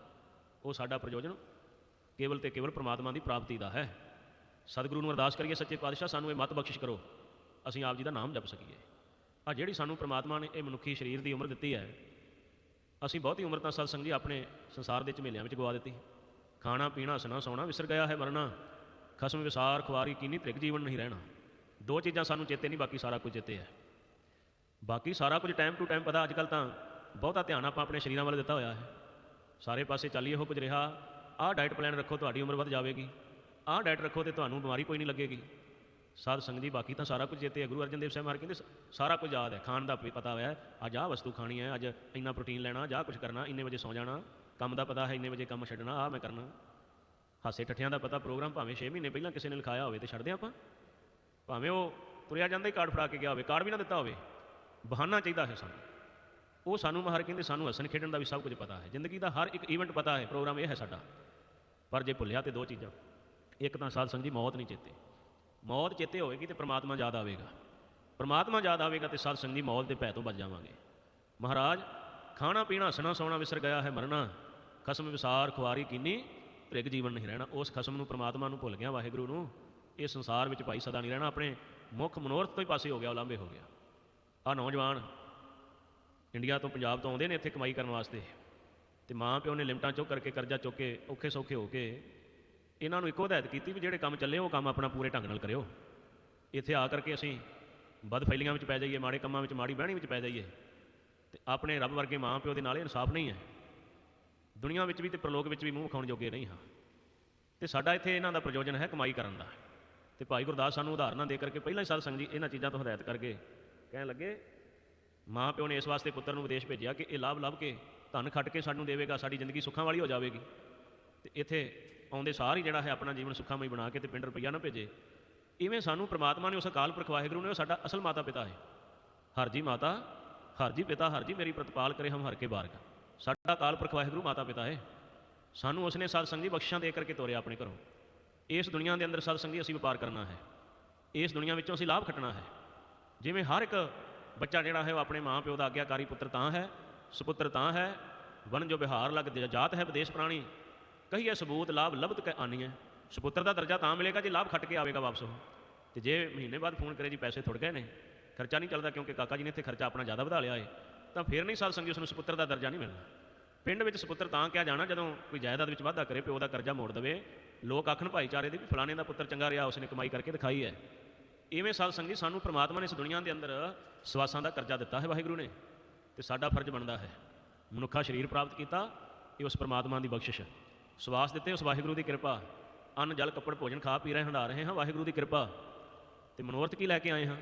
ਉਹ ਸਾਡਾ ਪ੍ਰਯੋਜਨ ਕੇਵਲ ਤੇ ਕੇਵਲ ਪ੍ਰਮਾਤਮਾ ਦੀ ਪ੍ਰਾਪਤੀ ਦਾ ਹੈ। ਸਤਿਗੁਰੂ ਨੂੰ ਅਰਦਾਸ ਕਰੀਏ, ਸੱਚੇ ਪਾਤਸ਼ਾਹ, ਸਾਨੂੰ ਇਹ ਮਤ ਬਖਸ਼ਿਸ਼ ਕਰੋ। ਅਸੀਂ ਆਪ ਜੀ ਦਾ ਨਾਮ ਜਪ ਸਕੀਏ। ਆ ਜਿਹੜੀ ਸਾਨੂੰ ਪ੍ਰਮਾਤਮਾ ਨੇ ਇਹ ਮਨੁੱਖੀ ਸਰੀਰ ਦੀ ਉਮਰ ਦਿੱਤੀ ਹੈ, ਅਸੀਂ ਬਹੁਤੀ ਉਮਰ ਤਾਂ ਸਤਸੰਗ ਜੀ ਆਪਣੇ ਸੰਸਾਰ ਦੇ ਝਮੇਲਿਆਂ ਵਿੱਚ ਗਵਾ ਦਿੱਤੀ। ਖਾਣਾ, ਪੀਣਾ ਹੱਸਣਾ ਸੌਣਾ ਵਿਸਰ ਗਿਆ ਹੈ, ਮਰਨਾ, ਖਸਮ, ਵਿਸਾਰ, ਖੁਆਰੀ, ਕੀਨੀ ਤ੍ਰਿਗ ਜੀਵਨ ਨਹੀਂ ਰਹਿਣਾ। ਦੋ ਚੀਜ਼ਾਂ ਸਾਨੂੰ ਚੇਤੇ ਨਹੀਂ, ਬਾਕੀ ਸਾਰਾ ਕੁਝ ਚੇਤੇ ਹੈ। ਬਾਕੀ ਸਾਰਾ ਕੁਝ ਟਾਈਮ ਟੂ ਟਾਈਮ ਪਤਾ ਅੱਜ ਕੱਲ ਤਾਂ ਬਹੁਤਾ ਧਿਆਨ ਆਪਾਂ ਆਪਣੇ ਸਰੀਰਾਂ ਵੱਲ ਦਿੱਤਾ ਹੋਇਆ ਹੈ। ਸਾਰੇ ਪਾਸੇ ਚੱਲੀ ਇਹੋ ਕੁਝ ਰਿਹਾ। ਆਹ ਡਾਈਟ ਪਲਾਨ ਰੱਖੋ, ਤੁਹਾਡੀ ਉਮਰ ਵੱਧ ਜਾਵੇਗੀ। ਆਹ ਡਾਈਟ ਰੱਖੋ ਤੇ ਤੁਹਾਨੂੰ ਬਿਮਾਰੀ ਕੋਈ ਨਹੀਂ ਲੱਗੇਗੀ। ਸਾਧ ਸੰਗਤ ਜੀ ਬਾਕੀ ਤਾਂ ਸਾਰਾ ਕੁਝ ਚੇਤੇ ਹੈ ਗੁਰੂ ਅਰਜਨ ਦੇਵ ਸਾਹਿਬ ਮਾਰ ਕਹਿੰਦੇ ਸਾਰਾ ਕੁਝ ਯਾਦ ਹੈ। ਖਾਣ ਦਾ ਪਤਾ ਹੋਇਆ ਅੱਜ ਆਹ ਵਸਤੂ ਖਾਣੀ ਹੈ, ਅੱਜ ਇੰਨਾ ਪ੍ਰੋਟੀਨ ਲੈਣਾ ਜਾਂ ਕੁਝ ਕਰਨਾ, ਇੰਨੇ ਵਜੇ ਸੌ ਜਾਣਾ, ਕੰਮ ਦਾ ਪਤਾ ਹੈ, ਇੰਨੇ ਵਜੇ ਕੰਮ ਛੱਡਣਾ, ਆਹ ਮੈਂ ਕਰਨਾ। ਹਾਸੇ ਠੱਠਿਆਂ ਦਾ ਪਤਾ ਪ੍ਰੋਗਰਾਮ ਭਾਵੇਂ 6 ਮਹੀਨੇ ਪਹਿਲਾਂ ਕਿਸੇ ਨੇ ਲਿਖਾਇਆ ਹੋਵੇ ਤੇ ਛੱਡਦੇ ਆਪਾਂ। ਭਾਵੇਂ ਉਹ ਤੁਰਿਆ ਜਾਂਦਾ ਹੀ ਕਾਰਡ ਫੜਾ ਕੇ ਗਿਆ ਹੋਵੇ, ਕਾਰਡ ਵੀ ਨਾ ਦਿੱਤਾ ਹੋਵੇ। ਬਹਾਨਾ ਚਾਹੀਦਾ ਹੈ ਸਾਨੂੰ। ਉਹ ਸਾਨੂੰ ਮਹਾਰਾਜ ਕਹਿੰਦੇ ਸਾਨੂੰ ਹੱਸਣ ਖੇਡਣ ਦਾ ਵੀ ਸਭ ਕੁਝ ਪਤਾ ਹੈ। ਜ਼ਿੰਦਗੀ ਦਾ ਹਰ ਇੱਕ ਇਵੈਂਟ ਪਤਾ ਹੈ, ਪ੍ਰੋਗਰਾਮ ਇਹ ਹੈ ਸਾਡਾ। ਪਰ ਜੇ ਭੁੱਲਿਆ ਤੇ ਦੋ ਚੀਜ਼ਾਂ। ਇੱਕ ਤਾਂ ਸਾਧ ਸੰਗਤ ਜੀ ਮੌਤ ਨਹੀਂ ਚੇਤੇ। ਮੌਤ ਚੇਤੇ ਹੋਵੇਗੀ ਤੇ ਪ੍ਰਮਾਤਮਾ ਯਾਦ ਆਵੇਗਾ। ਪ੍ਰਮਾਤਮਾ ਯਾਦ ਆਵੇਗਾ ਤੇ ਸਾਧ ਸੰਗਤ ਜੀ ਮੌਤ ਦੇ ਭੈ ਤੋਂ ਬਚ ਜਾਵਾਂਗੇ। ਮਹਾਰਾਜ, ਖਾਣਾ, ਪੀਣਾ, ਹੱਸਣਾ, ਸੌਣਾ, ਵਿਸਰ ਗਿਆ ਹੈ, ਮਰਨਾ, ਖਸਮ, ਵਿਸਾਰ, ਖੁਆਰੀ ਕੀਨੀ ਤ੍ਰਿਗ ਜੀਵਨ ਨਹੀਂ ਰਹਿਣਾ। ਉਸ ਖਸਮ ਨੂੰ ਪ੍ਰਮਾਤਮਾ ਨੂੰ ਭੁੱਲ ਗਿਆ ਵਾਹਿਗੁਰੂ ਨੂੰ। ਇਹ ਸੰਸਾਰ ਵਿੱਚ ਭਾਈ ਸਦਾ ਨਹੀਂ ਰਹਿਣਾ। ਆਪਣੇ ਮੁੱਖ ਮਨੋਰਥ ਤੋਂ ਹੀ ਪਾਸੇ ਹੋ ਗਿਆ, ਉਲਾਂਭੇ ਹੋ ਗਿਆ। ਆ ਨੌਜਵਾਨ ਇੰਡੀਆ ਤੋਂ ਪੰਜਾਬ ਤੋਂ ਆਉਂਦੇ ਨੇ ਇੱਥੇ ਕਮਾਈ ਕਰਨ ਵਾਸਤੇ। ਤੇ ਮਾਂ ਪਿਓ ਨੇ ਲਿਮਟਾਂ ਚੁੱਕ ਕਰਕੇ ਕਰਜ਼ਾ ਚੁੱਕ ਕੇ ਔਖੇ ਸੌਖੇ ਹੋ ਕੇ ਇਹਨਾਂ ਨੂੰ ਇੱਕੋ ਹਦਾਇਤ ਕੀਤੀ ਵੀ ਜਿਹੜੇ ਕੰਮ ਚੱਲੇ ਉਹ ਕੰਮ ਆਪਣਾ ਪੂਰੇ ਢੰਗ ਨਾਲ ਕਰਿਓ। ਇੱਥੇ ਆ ਕਰਕੇ ਅਸੀਂ ਬਦ ਫੈਲੀਆਂ ਵਿੱਚ ਪੈ ਜਾਈਏ, ਮਾੜੇ ਕੰਮਾਂ ਵਿੱਚ, ਮਾੜੀ ਬਹਿਣੀ ਵਿੱਚ ਪੈ ਜਾਈਏ। ਤੇ ਆਪਣੇ ਰੱਬ ਵਰਗੇ ਮਾਂ ਪਿਓ ਦੇ ਨਾਲ ਇਹ ਇਨਸਾਫ ਨਹੀਂ ਹੈ। ਦੁਨੀਆ ਵਿੱਚ ਵੀ ਤੇ ਪ੍ਰਲੋਕ ਵਿੱਚ ਵੀ ਮੂੰਹ ਖਾਣ ਜੋਗੇ ਨਹੀਂ ਹਾਂ। ਤੇ ਸਾਡਾ ਇੱਥੇ ਇਹਨਾਂ ਦਾ ਪ੍ਰਯੋਜਨ ਹੈ ਕਮਾਈ ਕਰਨ ਦਾ। ਤੇ ਭਾਈ ਗੁਰਦਾਸ ਸਾਨੂੰ ਉਦਾਹਰਨਾਂ ਦੇ ਕਰਕੇ ਪਹਿਲਾਂ ਹੀ ਸਾਧ ਸੰਗਤ ਜੀ ਇਹਨਾਂ ਚੀਜ਼ਾਂ ਤੋਂ ਹਦਾਇਤ ਕਰਕੇ ਕਹਿਣ ਲੱਗੇ, ਮਾਂ ਪਿਓ ਨੇ ਇਸ ਵਾਸਤੇ ਪੁੱਤਰ ਨੂੰ ਵਿਦੇਸ਼ ਭੇਜਿਆ ਕਿ ਇਹ ਲਾਭ ਲੱਭ ਕੇ ਧਨ ਖੱਟ ਕੇ ਸਾਨੂੰ ਦੇਵੇਗਾ, ਸਾਡੀ ਜ਼ਿੰਦਗੀ ਸੁੱਖਾਂ ਵਾਲੀ ਹੋ ਜਾਵੇਗੀ। ਤੇ ਇੱਥੇ ਆਉਂਦੇ ਸਾਰ ਹੀ ਜਿਹੜਾ ਹੈ ਆਪਣਾ ਜੀਵਨ ਸੁੱਖਾਮਈ ਬਣਾ ਕੇ ਤੇ ਪਿੰਡ ਰੁਪਈਆ ਨਾ ਭੇਜੇ। ਇਵੇਂ ਸਾਨੂੰ ਪ੍ਰਮਾਤਮਾ ਨੇ ਉਸ ਅਕਾਲ ਪੁਰਖ ਵਾਹਿਗੁਰੂ ਨੇ ਉਹ ਸਾਡਾ ਅਸਲ ਮਾਤਾ ਪਿਤਾ ਹੈ। ਹਰ ਜੀ ਮਾਤਾ, ਹਰ ਜੀ ਪਿਤਾ, ਹਰ ਜੀ ਮੇਰੀ ਪ੍ਰਤਪਾਲ ਕਰੇ ਹਮ ਹਰ ਕੇ ਬਾਰਗਾ ਸਾਡਾ ਅਕਾਲ ਪੁਰਖ ਵਾਹਿਗੁਰੂ ਮਾਤਾ ਪਿਤਾ ਹੈ। ਸਾਨੂੰ ਉਸਨੇ ਸਤ ਸੰਗੀ ਬਖਸ਼ਾਂ ਦੇ ਕਰਕੇ ਤੋਰਿਆ ਆਪਣੇ ਘਰੋਂ। ਇਸ ਦੁਨੀਆ ਦੇ ਅੰਦਰ ਸਤ ਸੰਗੀ ਅਸੀਂ ਵਪਾਰ ਕਰਨਾ ਹੈ। ਇਸ ਦੁਨੀਆ ਵਿੱਚੋਂ ਅਸੀਂ ਲਾਭ ਖੱਟਣਾ ਹੈ। ਜਿਵੇਂ ਹਰ ਇੱਕ ਬੱਚਾ ਜਿਹੜਾ ਹੈ ਉਹ ਆਪਣੇ ਮਾਂ ਪਿਓ ਦਾ ਆਗਿਆਕਾਰੀ ਪੁੱਤਰ ਤਾਂ ਹੈ, ਸੁਪੁੱਤਰ ਤਾਂ ਹੈ ਵਨ ਜੋ ਬਿਹਾਰ ਲਗ ਜਾਤ ਹੈ ਵਿਦੇਸ਼ ਪ੍ਰਾਣੀ। ਕਹੀਏ ਸਬੂਤ ਲਾਭ ਲਬਤ ਕੇ ਆਨੀ ਹੈ ਸਪੁੱਤਰ ਦਾ ਦਰਜਾ ਤਾਂ ਮਿਲੇਗਾ ਜੇ ਲਾਭ ਖੱਟ ਕੇ ਆਵੇਗਾ ਵਾਪਸ ਉਹ। ਤੇ ਜੇ ਮਹੀਨੇ ਬਾਅਦ ਫੋਨ ਕਰੇ ਜੀ, ਪੈਸੇ ਥੁੜ ਗਏ ਨੇ, ਖਰਚਾ ਨਹੀਂ ਚੱਲਦਾ ਕਿਉਂਕਿ ਕਾਕਾ ਜੀ ਨੇ ਇੱਥੇ ਖਰਚਾ ਆਪਣਾ ਜ਼ਿਆਦਾ ਵਧਾ ਲਿਆ ਏ, ਤਾਂ ਫਿਰ ਨਹੀਂ ਸਾਧ ਸੰਗੀ ਉਸ ਨੂੰ ਸੁਪੁੱਤਰ ਦਾ ਦਰਜਾ ਨਹੀਂ ਮਿਲਣਾ। ਪਿੰਡ ਵਿੱਚ ਸਪੁੱਤਰ ਤਾਂ ਕਿਹਾ ਜਾਣਾ, ਜਦੋਂ ਕੋਈ ਜਾਇਦਾਦ ਵਿੱਚ ਵਾਧਾ ਕਰੇ, ਪਿਓ ਦਾ ਕਰਜ਼ਾ ਮੋੜ ਦੇਵੇ, ਲੋਕ ਆਖਣ ਭਾਈਚਾਰੇ ਦੇ ਵੀ ਫਲਾਣੇ ਦਾ ਪੁੱਤਰ ਚੰਗਾ ਰਿਹਾ, ਉਸਨੇ ਕਮਾਈ ਕਰਕੇ ਦਿਖਾਈ ਹੈ। ਇਵੇਂ ਸਾਧ ਸੰਗੀ ਸਾਨੂੰ ਪ੍ਰਮਾਤਮਾ ਨੇ ਇਸ ਦੁਨੀਆ ਦੇ ਅੰਦਰ ਸਵਾਸਾਂ ਦਾ ਕਰਜ਼ਾ ਦਿੱਤਾ ਹੈ ਵਾਹਿਗੁਰੂ ਨੇ, ਤੇ ਸਾਡਾ ਫਰਜ਼ ਬਣਦਾ ਹੈ। ਮਨੁੱਖਾ ਸਰੀਰ ਪ੍ਰਾਪਤ ਕੀਤਾ, ਇਹ ਉਸ ਪ੍ਰਮਾਤਮਾ ਦੀ ਬਖਸ਼ਿਸ਼ ਹੈ। ਸਵਾਸ ਦਿੱਤੇ ਉਸ ਵਾਹਿਗੁਰੂ ਦੀ ਕਿਰਪਾ। ਅੰਨ, ਜਲ, ਕੱਪੜ, ਭੋਜਨ ਖਾ ਪੀ ਰਹੇ, ਹੰਡਾ ਰਹੇ ਹਾਂ, ਵਾਹਿਗੁਰੂ ਦੀ ਕਿਰਪਾ। ਤੇ ਮਨੋਰਥ ਕੀ ਲੈ ਕੇ ਆਏ ਹਾਂ?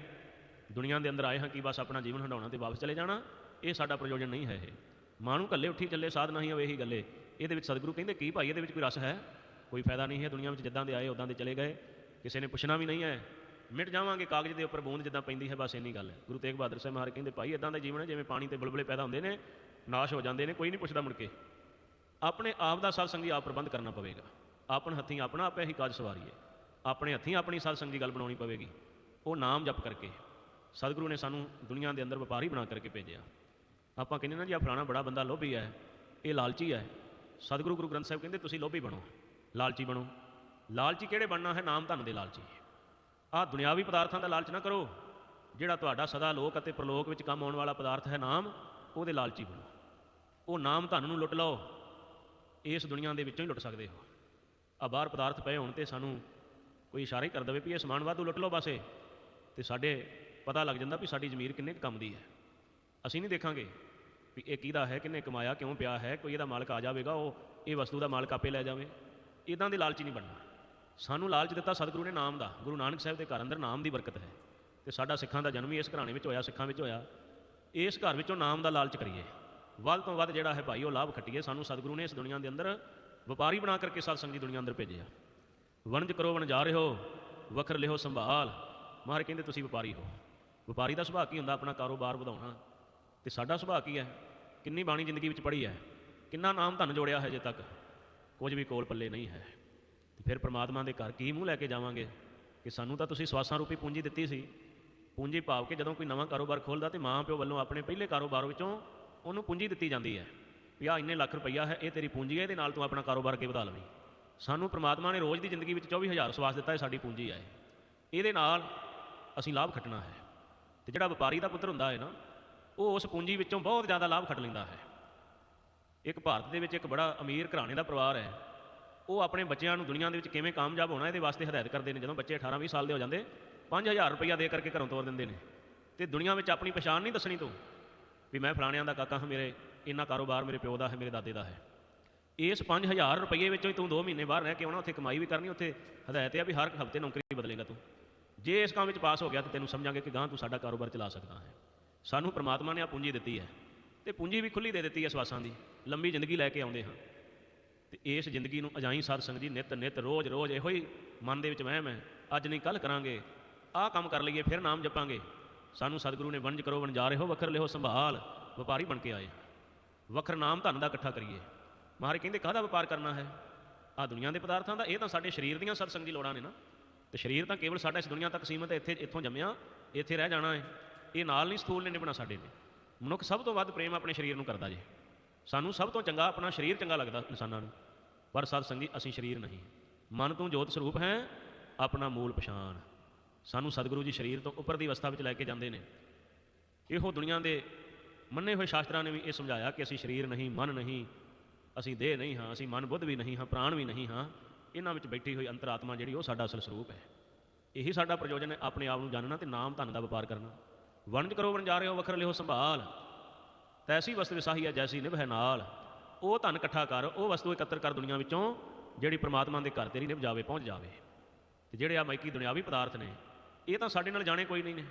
ਦੁਨੀਆ ਦੇ ਅੰਦਰ ਆਏ ਹਾਂ ਕਿ ਬਸ ਆਪਣਾ ਜੀਵਨ ਹੰਡਾਉਣਾ ਤੇ ਵਾਪਸ ਚਲੇ ਜਾਣਾ? ਇਹ ਸਾਡਾ ਪ੍ਰਯੋਜਨ ਨਹੀਂ ਹੈ ਇਹ। ਮਾਂ ਨੂੰ ਕੱਲੇ ਉੱਠੀ ਚੱਲੇ ਸਾਧ ਹੀ ਹੋਵੇ ਇਹੀ ਗੱਲੇ। ਇਹਦੇ ਵਿੱਚ ਸਤਿਗੁਰੂ ਕਹਿੰਦੇ, ਕੀ ਭਾਈ, ਇਹਦੇ ਵਿੱਚ ਕੋਈ ਰਸ ਹੈ? ਕੋਈ ਫਾਇਦਾ ਨਹੀਂ ਹੈ, ਦੁਨੀਆ ਵਿੱਚ ਜਿੱਦਾਂ ਦੇ ਆਏ ਉਦਾਂ ਦੇ ਚਲੇ ਗਏ। ਕਿਸੇ ਨੇ ਪੁੱਛਣਾ ਵੀ ਨਹੀਂ ਹੈ। ਮਿਟ ਜਾਵਾਂਗੇ, ਕਾਗਜ਼ ਦੇ ਉੱਪਰ ਬੂੰਦ ਜਿੱਦਾਂ ਪੈਂਦੀ ਹੈ, ਬਸ ਇੰਨੀ ਗੱਲ ਹੈ। ਗੁਰੂ ਤੇਗ ਬਹਾਦਰ ਸਾਹਿਬ ਮਹਾਰਾਜ ਕਹਿੰਦੇ, ਭਾਈ ਇਦਾਂ ਦਾ ਜੀਵਨ ਹੈ, ਜਿਵੇਂ ਪਾਣੀ ਤੇ ਬੁਲਬੁਲੇ ਪੈਦਾ ਹੁੰਦੇ ਨੇ, ਨਾਸ਼ ਹੋ ਜਾਂਦੇ ਨੇ, ਕੋਈ ਨਹੀਂ ਪੁੱਛਦਾ ਮੁੜ ਕੇ। ਆਪਣੇ ਆਪ ਦਾ ਸਾਧ ਸੰਗੀ ਆਪ ਪ੍ਰਬੰਧ ਕਰਨਾ ਪਵੇਗਾ। ਆਪਣ ਹੱਥੀਂ ਆਪਣਾ ਆਪੇ ਹੀ ਕਾਜ ਸਵਾਰੀਏ। ਆਪਣੇ ਹੱਥੀਂ ਆਪਣੀ ਸਾਧ ਦੀ ਗੱਲ ਬਣਾਉਣੀ ਪਵੇਗੀ। ਉਹ ਨਾਮ ਜਪ ਕਰਕੇ ਸਤਿਗੁਰੂ ਨੇ ਸਾਨੂੰ ਦੁਨੀਆ ਦੇ ਅੰਦਰ ਵਪਾਰੀ ਬਣਾ ਕਰਕੇ ਭੇਜਿਆ। ਆਪਾਂ ਕਹਿੰਦੇ ਨਾ ਜੀ ਆ ਫਲਾਣਾ ਬੜਾ ਬੰਦਾ ਲੋਭੀ ਹੈ, ਇਹ ਲਾਲਚੀ ਹੈ। ਸਤਿਗੁਰੂ ਗੁਰੂ ਗ੍ਰੰਥ ਸਾਹਿਬ ਕਹਿੰਦੇ, ਤੁਸੀਂ ਲੋਭੀ ਬਣੋ, ਲਾਲਚੀ ਬਣੋ। ਲਾਲਚੀ ਕਿਹੜੇ ਬਣਨਾ ਹੈ? ਨਾਮ ਧਨ ਦੇ ਲਾਲਚੀ ਆਹ ਦੁਨਿਆਵੀ ਪਦਾਰਥਾਂ ਦਾ ਲਾਲਚ ਨਾ ਕਰੋ। ਜਿਹੜਾ ਤੁਹਾਡਾ ਸਦਾ ਲੋਕ ਅਤੇ ਪ੍ਰਲੋਕ ਵਿੱਚ ਕੰਮ ਆਉਣ ਵਾਲਾ ਪਦਾਰਥ ਹੈ ਨਾਮ, ਉਹਦੇ ਲਾਲਚੀ ਬਣੋ। ਉਹ ਨਾਮ ਧਨ ਨੂੰ ਲੁੱਟ ਲਓ। ਇਸ ਦੁਨੀਆ ਦੇ ਵਿੱਚੋਂ ਹੀ ਲੁੱਟ ਸਕਦੇ ਹੋ। ਆ ਬਾਹਰ ਪਦਾਰਥ ਪਏ ਹੋਣ ਤੇ ਸਾਨੂੰ ਕੋਈ ਇਸ਼ਾਰਾ ਹੀ ਕਰ ਦੇਵੇ ਵੀ ਇਹ ਸਮਾਨ ਵਾਧੂ ਲੁੱਟ ਲਓ ਬਸੇ ਤੇ ਸਾਡੇ ਪਤਾ ਲੱਗ ਜਾਂਦਾ ਵੀ ਸਾਡੀ ਜ਼ਮੀਰ ਕਿੰਨੇ ਕੁ ਕੰਮ ਦੀ ਹੈ। ਅਸੀਂ ਨਹੀਂ ਦੇਖਾਂਗੇ ਵੀ ਇਹ ਕਿਹਦਾ ਹੈ ਕਿੰਨੇ ਕਮਾਇਆ, ਕਿਉਂ ਪਿਆ ਹੈ, ਕੋਈ ਇਹਦਾ ਮਾਲਕ ਆ ਜਾਵੇਗਾ, ਉਹ ਇਹ ਵਸਤੂ ਦਾ ਮਾਲਕ ਆਪੇ ਲੈ ਜਾਵੇ। ਇਦਾਂ ਦੇ ਲਾਲਚੀ ਨਹੀਂ ਬਣਨਾ। ਸਾਨੂੰ ਲਾਲਚ ਦਿੱਤਾ ਸਤਿਗੁਰੂ ਨੇ ਨਾਮ ਦਾ। ਗੁਰੂ ਨਾਨਕ ਸਾਹਿਬ ਦੇ ਘਰ ਅੰਦਰ ਨਾਮ ਦੀ ਬਰਕਤ ਹੈ। ਤੇ ਸਾਡਾ ਸਿੱਖਾਂ ਦਾ ਜਨਮ ਹੀ ਇਸ ਘਰਾਣੇ ਵਿੱਚ ਹੋਇਆ, ਸਿੱਖਾਂ ਵਿੱਚ ਹੋਇਆ। ਇਸ ਘਰ ਵਿੱਚੋਂ ਨਾਮ ਦਾ ਲਾਲਚ ਕਰੀਏ। ਵੱਧ ਤੋਂ ਵੱਧ ਜਿਹੜਾ ਹੈ ਭਾਈ, ਉਹ ਲਾਭ ਖੱਟੀਏ। ਸਾਨੂੰ ਸਤਿਗੁਰੂ ਨੇ ਇਸ ਦੁਨੀਆ ਦੇ ਅੰਦਰ ਵਪਾਰੀ ਬਣਾ ਕਰਕੇ ਸਤਸੰਗ ਦੀ ਦੁਨੀਆ ਅੰਦਰ ਭੇਜਿਆ। ਵਣਜ ਕਰੋ ਵਣ ਜਾ ਰਹੇ ਹੋ, ਵਖਰ ਲਿਓ ਸੰਭਾਲ। ਮਹਾਰਾਜ ਕਹਿੰਦੇ, ਤੁਸੀਂ ਵਪਾਰੀ ਹੋ। ਵਪਾਰੀ ਦਾ ਸੁਭਾਅ ਕੀ ਹੁੰਦਾ? ਆਪਣਾ ਕਾਰੋਬਾਰ ਵਧਾਉਣਾ। ਤੇ ਸਾਡਾ ਸੁਭਾਅ ਕੀ ਹੈ? ਕਿੰਨੀ ਬਾਣੀ ਜ਼ਿੰਦਗੀ ਵਿੱਚ ਪੜੀ ਹੈ? ਕਿੰਨਾ ਨਾਮ ਧਨ ਜੋੜਿਆ ਹੈ ਅਜੇ ਤੱਕ? ਕੁਝ ਵੀ ਕੋਲ ਪੱਲੇ ਨਹੀਂ ਹੈ। ਤੇ ਫਿਰ ਪ੍ਰਮਾਤਮਾ ਦੇ ਘਰ ਕੀ ਮੂੰਹ ਲੈ ਕੇ ਜਾਵਾਂਗੇ? ਕਿ ਸਾਨੂੰ ਤਾਂ ਤੁਸੀਂ ਸਵਾਸਾਂ ਰੂਪੀ ਪੂੰਜੀ ਦਿੱਤੀ ਸੀ। ਪੂੰਜੀ ਭਾਵ ਕੇ ਜਦੋਂ ਕੋਈ ਨਵਾਂ ਕਾਰੋਬਾਰ ਖੋਲਦਾ ਤੇ ਮਾਂ ਪਿਓ ਵੱਲੋਂ ਆਪਣੇ ਪਹਿਲੇ ਕਾਰੋਬਾਰ ਵਿੱਚੋਂ ਉਹਨੂੰ ਪੂੰਜੀ ਦਿੱਤੀ ਜਾਂਦੀ ਹੈ ਵੀ ਆ ਇੰਨੇ ਲੱਖ ਰੁਪਈਆ ਹੈ, ਇਹ ਤੇਰੀ ਪੂੰਜੀ ਹੈ, ਇਹਦੇ ਨਾਲ ਤੂੰ ਆਪਣਾ ਕਾਰੋਬਾਰ ਅੱਗੇ ਵਧਾ ਲਵੇਂ। ਸਾਨੂੰ ਪ੍ਰਮਾਤਮਾ ਨੇ ਰੋਜ਼ ਦੀ ਜ਼ਿੰਦਗੀ ਵਿੱਚ 24000 ਸਵਾਸ ਦਿੱਤਾ ਹੈ ਸਾਡੀ ਪੂੰਜੀ ਹੈ ਇਹਦੇ ਨਾਲ ਅਸੀਂ ਲਾਭ ਖੱਟਣਾ ਹੈ। ਤੇ ਜਿਹੜਾ ਵਪਾਰੀ ਦਾ ਪੁੱਤਰ ਹੁੰਦਾ ਹੈ ਨਾ, ਉਹ ਉਸ ਪੂੰਜੀ ਵਿੱਚੋਂ ਬਹੁਤ ਜ਼ਿਆਦਾ ਲਾਭ ਖੱਟ ਲੈਂਦਾ ਹੈ। ਇੱਕ ਭਾਰਤ ਦੇ ਵਿੱਚ ਇੱਕ ਬੜਾ ਅਮੀਰ ਘਰਾਣੇ ਦਾ ਪਰਿਵਾਰ ਹੈ। ਉਹ ਆਪਣੇ ਬੱਚਿਆਂ ਨੂੰ ਦੁਨੀਆ ਦੇ ਵਿੱਚ ਕਿਵੇਂ ਕਾਮਯਾਬ ਹੋਣਾ, ਇਹਦੇ ਵਾਸਤੇ ਹਦਾਇਤ ਕਰਦੇ ਨੇ। ਜਦੋਂ ਬੱਚੇ 18 20 ਸਾਲ ਦੇ ਹੋ ਜਾਂਦੇ 5000 ਰੁਪਈਆ ਦੇ ਕਰਕੇ ਘਰੋਂ ਤੋਰ ਦਿੰਦੇ ਨੇ। ਤੇ ਦੁਨੀਆ ਵਿੱਚ ਆਪਣੀ ਪਛਾਣ ਨਹੀਂ ਦੱਸਣੀ ਤੂੰ। ਵੀ ਮੈਂ ਫਲਾਣਿਆਂ ਦਾ ਕਾਕਾ ਹਾਂ, ਮੇਰੇ ਇੰਨਾ ਕਾਰੋਬਾਰ ਮੇਰੇ ਪਿਓ ਦਾ ਹੈ, ਮੇਰੇ ਦਾਦੇ ਦਾ ਹੈ। ਇਸ 5000 ਰੁਪਏ ਵਿੱਚੋਂ ਹੀ ਤੂੰ 2 ਮਹੀਨੇ ਬਾਹਰ ਰਹਿ ਕੇ ਆਉਣਾ, ਉੱਥੇ ਕਮਾਈ ਵੀ ਕਰਨੀ, ਉੱਥੇ ਹਦਾਇਤ ਹੈ ਵੀ ਹਰ ਹਫ਼ਤੇ ਨੌਕਰੀ ਬਦਲੇਗਾ ਤੂੰ। ਜੇ ਇਸ ਕੰਮ ਵਿੱਚ ਪਾਸ ਹੋ ਗਿਆ ਤਾਂ ਤੈਨੂੰ ਸਮਝਾਂਗੇ ਕਿ ਗਾਂ ਤੂੰ ਸਾਡਾ ਕਾਰੋਬਾਰ ਚਲਾ ਸਕਦਾ ਹੈ। ਸਾਨੂੰ ਪ੍ਰਮਾਤਮਾ ਨੇ ਆ ਪੂੰਜੀ ਦਿੱਤੀ ਹੈ ਤੇ ਪੂੰਜੀ ਵੀ ਖੁੱਲੀ ਦੇ ਦਿੱਤੀ ਹੈ ਸਵਾਸਾਂ ਦੀ, ਲੰਬੀ ਜ਼ਿੰਦਗੀ ਲੈ ਕੇ ਆਉਂਦੇ ਹਾਂ। ਤੇ ਇਸ ਜ਼ਿੰਦਗੀ ਨੂੰ ਅਜਾਈ ਸਾਧ ਸੰਗਤ ਜੀ, ਨਿਤ ਨਿਤ, ਰੋਜ਼ ਰੋਜ਼ ਇਹੋ ਹੀ ਮਨ ਦੇ ਵਿੱਚ ਵਹਿਮ ਹੈ, ਅੱਜ ਨਹੀਂ ਕੱਲ ਕਰਾਂਗੇ, ਆਹ ਕੰਮ ਕਰ ਲਈਏ, ਫਿਰ ਨਾਮ ਜਪਾਂਗੇ। ਸਾਨੂੰ ਸਤਿਗੁਰੂ ਨੇ ਵਣਜ ਕਰੋ ਵਣ ਰਹੇ ਹੋ, ਵਖਰ ਲਿਓ, ਸੰਭਾਲ, ਵਪਾਰੀ ਬਣ ਕੇ ਆਏ ਵਖਰ ਨਾਮ ਧਨ ਦਾ ਇਕੱਠਾ ਕਰੀਏ। ਮਹਾਰਾਜ ਕਹਿੰਦੇ, ਕਾਹਦਾ ਵਪਾਰ ਕਰਨਾ ਹੈ? ਆ ਦੁਨੀਆ ਦੇ ਪਦਾਰਥਾਂ ਦਾ, ਇਹ ਤਾਂ ਸਾਡੇ ਸਰੀਰ ਦੀਆਂ ਸਤਸੰਗ ਦੀ ਲੋੜਾਂ ਨੇ ਨਾ। ਤੇ ਸਰੀਰ ਤਾਂ ਕੇਵਲ ਸਾਡਾ ਇਸ ਦੁਨੀਆ ਤੱਕ ਸੀਮਤ ਹੈ, ਇੱਥੇ, ਇੱਥੋਂ ਜੰਮਿਆ, ਇੱਥੇ ਰਹਿ ਜਾਣਾ ਹੈ। ਇਹ ਨਾਲ ਨਹੀਂ ਸਥੂਲ ਨੇ ਨਿਭਣਾ ਸਾਡੇ ਨੇ ਮਨੁੱਖ ਸਭ ਤੋਂ ਵੱਧ ਪ੍ਰੇਮ ਆਪਣੇ ਸਰੀਰ ਨੂੰ ਕਰਦਾ ਜੇ। ਸਾਨੂੰ ਸਭ ਤੋਂ ਚੰਗਾ ਆਪਣਾ ਸਰੀਰ ਚੰਗਾ ਲੱਗਦਾ ਇਨਸਾਨਾਂ ਨੂੰ। ਪਰ ਸਤਸੰਗੀ, ਅਸੀਂ ਸਰੀਰ ਨਹੀਂ। ਮਨ ਤੋਂ ਜੋਤ ਸਰੂਪ ਹੈ, ਆਪਣਾ ਮੂਲ ਪਛਾਣ। ਸਾਨੂੰ ਸਤਿਗੁਰੂ ਜੀ ਸਰੀਰ ਤੋਂ ਉੱਪਰ ਦੀ ਅਵਸਥਾ ਵਿੱਚ ਲੈ ਕੇ ਜਾਂਦੇ ਨੇ। ਇਹੋ ਦੁਨੀਆ ਦੇ ਮੰਨੇ ਹੋਏ ਸ਼ਾਸਤਰਾਂ ਨੇ ਵੀ ਇਹ ਸਮਝਾਇਆ ਕਿ ਅਸੀਂ ਸਰੀਰ ਨਹੀਂ, ਮਨ ਨਹੀਂ, ਅਸੀਂ ਦੇਹ ਨਹੀਂ ਹਾਂ, ਅਸੀਂ ਮਨ ਬੁੱਧ ਵੀ ਨਹੀਂ ਹਾਂ, ਪ੍ਰਾਣ ਵੀ ਨਹੀਂ ਹਾਂ। ਇਹਨਾਂ ਵਿੱਚ ਬੈਠੀ ਹੋਈ ਅੰਤਰਾਤਮਾ ਜਿਹੜੀ ਉਹ ਸਾਡਾ ਅਸਲ ਸਰੂਪ ਹੈ। ਇਹੀ ਸਾਡਾ ਪ੍ਰਯੋਜਨ ਹੈ ਆਪਣੇ ਆਪ ਨੂੰ ਜਾਣਨਾ ਤੇ ਨਾਮ ਧਨ ਦਾ ਵਪਾਰ ਕਰਨਾ। ਵਣਜ ਕਰੋ ਵਣ ਜਾ ਰਹੇ ਹੋ, ਵਖਰ ਲਿਓ ਸੰਭਾਲ। ਤੈਸੀ ਵਸਤੂ ਵਿਸਾਹੀ ਹੈ ਜੈਸੀ ਨਿਭ ਹੈ ਨਾਲ। ਉਹ ਧਨ ਇਕੱਠਾ ਕਰ, ਉਹ ਵਸਤੂ ਇਕੱਤਰ ਕਰ ਦੁਨੀਆ ਵਿੱਚੋਂ ਜਿਹੜੀ ਪ੍ਰਮਾਤਮਾ ਦੇ ਘਰ ਤੇਰੀ ਨਿਭ ਜਾਵੇ, ਪਹੁੰਚ ਜਾਵੇ। ਤੇ ਜਿਹੜੇ ਆ ਮਾਈਕੀ ਦੁਨਿਆਵੀ ਪਦਾਰਥ ਨੇ ਇਹ ਤਾਂ ਸਾਡੇ ਨਾਲ ਜਾਣੇ ਕੋਈ ਨਹੀਂ ਨੇ।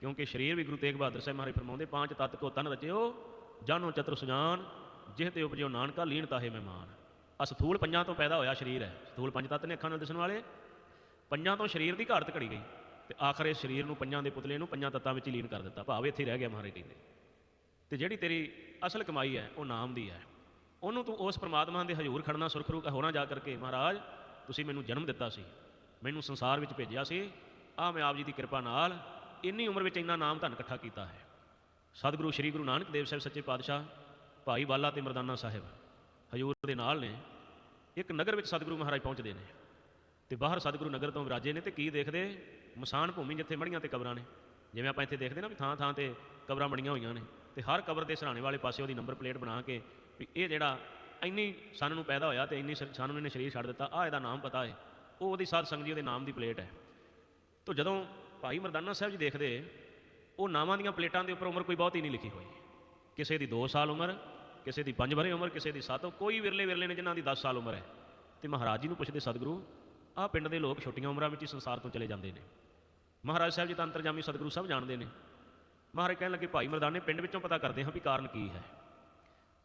ਕਿਉਂਕਿ ਸਰੀਰ ਵੀ ਗੁਰੂ ਤੇਗ ਬਹਾਦਰ ਸਾਹਿਬ ਮਹਾਰਾਜ ਫਰਮਾਉਂਦੇ ਪੰਜ ਤਤ ਕੋ ਤਨ ਰਚਿਓ ਜਾਨੋ ਚਤੁਰ ਸੁਜਾਨ, ਜਿਹ ਤੇ ਉਪਜਿਓ ਨਾਨਕਾ, ਲੀਨ ਤਾਹੇ ਮਹਿਮਾਨ। ਆ ਸਥੂਲ ਪੰਜਾਂ ਤੋਂ ਪੈਦਾ ਹੋਇਆ ਸਰੀਰ ਹੈ। ਸਥੂਲ ਪੰਜ ਤਤ ਨੇ ਅੱਖਾਂ ਨਾਲ ਦਿਸਣ ਵਾਲੇ। ਪੰਜਾਂ ਤੋਂ ਸਰੀਰ ਦੀ ਘਾੜਤ ਘੜੀ ਗਈ ਤੇ ਆਖਰ ਇਸ ਸਰੀਰ ਨੂੰ ਪੰਜਾਂ ਦੇ ਪੁਤਲੇ ਨੂੰ ਪੰਜਾਂ ਤੱਤਾਂ ਵਿੱਚ ਲੀਨ ਕਰ ਦਿੱਤਾ। ਭਾਵ ਇੱਥੇ ਰਹਿ ਗਿਆ ਮਹਾਰਾਜ ਕਹਿੰਦੇ ਤੇ ਜਿਹੜੀ ਤੇਰੀ ਅਸਲ ਕਮਾਈ ਹੈ, ਉਹ ਨਾਮ ਦੀ ਹੈ। ਉਹਨੂੰ ਤੂੰ ਉਸ ਪ੍ਰਮਾਤਮਾ ਦੇ ਹਜ਼ੂਰ ਖੜਨਾ ਸੁਰਖਰੂ ਹੋਣਾ ਜਾ ਕਰਕੇ, ਮਹਾਰਾਜ, ਤੁਸੀਂ ਮੈਨੂੰ ਜਨਮ ਦਿੱਤਾ ਸੀ। ਮੈਨੂੰ ਸੰਸਾਰ ਵਿੱਚ ਭੇਜਿਆ ਸੀ। ਆ ਮੈਂ ਆਪ ਜੀ ਦੀ ਕਿਰਪਾ ਨਾਲ ਇੰਨੀ ਉਮਰ ਵਿੱਚ ਇੰਨਾ ਨਾਮ ਧਨ ਇਕੱਠਾ ਕੀਤਾ ਹੈ। ਸਤਿਗੁਰੂ ਸ੍ਰੀ ਗੁਰੂ ਨਾਨਕ ਦੇਵ ਸਾਹਿਬ ਸੱਚੇ ਪਾਤਸ਼ਾਹ, ਭਾਈ ਬਾਲਾ ਤੇ ਮਰਦਾਨਾ ਸਾਹਿਬ ਹਜ਼ੂਰ ਦੇ ਨਾਲ ਨੇ, ਇੱਕ ਨਗਰ ਵਿੱਚ ਸਤਿਗੁਰੂ ਮਹਾਰਾਜ ਪਹੁੰਚਦੇ ਨੇ ਤੇ ਬਾਹਰ ਸਤਿਗੁਰੂ ਨਗਰ ਤੋਂ ਵਿਰਾਜੇ ਨੇ ਤੇ ਕੀ ਦੇਖਦੇ? ਮਸਾਨ ਭੂਮੀ ਜਿੱਥੇ ਮੜੀਆਂ ਤੇ ਕਬਰਾਂ ਨੇ। ਜਿਵੇਂ ਆਪਾਂ ਇੱਥੇ ਦੇਖਦੇ ਨਾ ਵੀ ਥਾਂ ਥਾਂ ਤੇ ਕਬਰਾਂ ਬਣੀਆਂ ਹੋਈਆਂ ਨੇ ਤੇ ਹਰ ਕਬਰ ਦੇ ਸਰਾਣੇ ਵਾਲੇ ਪਾਸੇ ਉਹਦੀ ਨੰਬਰ ਪਲੇਟ ਬਣਾ ਕੇ ਵੀ ਇਹ ਜਿਹੜਾ ਇੰਨੀ ਸਨ ਨੂੰ ਪੈਦਾ ਹੋਇਆ ਤੇ ਇੰਨੀ ਸ- ਸਾਨੂੰ ਇਹਨੇ ਸਰੀਰ ਛੱਡ ਦਿੱਤਾ ਆ ਇਹਦਾ ਨਾਮ ਪਤਾ ਹੈ। ਉਹ ਉਹਦੀ ਸਾਧ ਸੰਗਤ ਜੀ ਉਹਦੇ ਨਾਮ ਦੀ ਪਲੇਟ ਹੈ। ਤੋ ਜਦੋਂ ਭਾਈ ਮਰਦਾਨਾ ਸਾਹਿਬ ਜੀ ਦੇਖਦੇ, ਉਹ ਨਾਵਾਂ ਦੀਆਂ ਪਲੇਟਾਂ ਦੇ ਉੱਪਰ ਉਮਰ ਕੋਈ ਬਹੁਤੀ ਨਹੀਂ ਲਿਖੀ ਹੋਈ। ਕਿਸੇ ਦੀ 2 ਸਾਲ ਉਮਰ, ਕਿਸੇ ਦੀ 5 ਵਰੇ ਉਮਰ, ਕਿਸੇ ਦੀ 7 ਕੋਈ ਵਿਰਲੇ ਵਿਰਲੇ ਨੇ ਜਿਨ੍ਹਾਂ ਦੀ 10 ਸਾਲ ਉਮਰ ਹੈ। ਤੇ ਮਹਾਰਾਜ ਜੀ ਨੂੰ ਪੁੱਛਦੇ, ਸਤਿਗੁਰੂ, ਆਹ ਪਿੰਡ ਦੇ ਲੋਕ ਛੋਟੀਆਂ ਉਮਰਾਂ ਵਿੱਚ ਹੀ ਸੰਸਾਰ ਤੋਂ ਚਲੇ ਜਾਂਦੇ ਨੇ। ਮਹਾਰਾਜ ਸਾਹਿਬ ਜੀ ਤਾਂ ਅੰਤਰਜਾਮੀ ਸਤਿਗੁਰੂ ਸਭ ਜਾਣਦੇ ਨੇ। ਮਹਾਰਾਜ ਕਹਿਣ ਲੱਗੇ, ਭਾਈ ਮਰਦਾਨੇ, ਪਿੰਡ ਵਿੱਚੋਂ ਪਤਾ ਕਰਦੇ ਹਾਂ ਵੀ ਕਾਰਨ ਕੀ ਹੈ।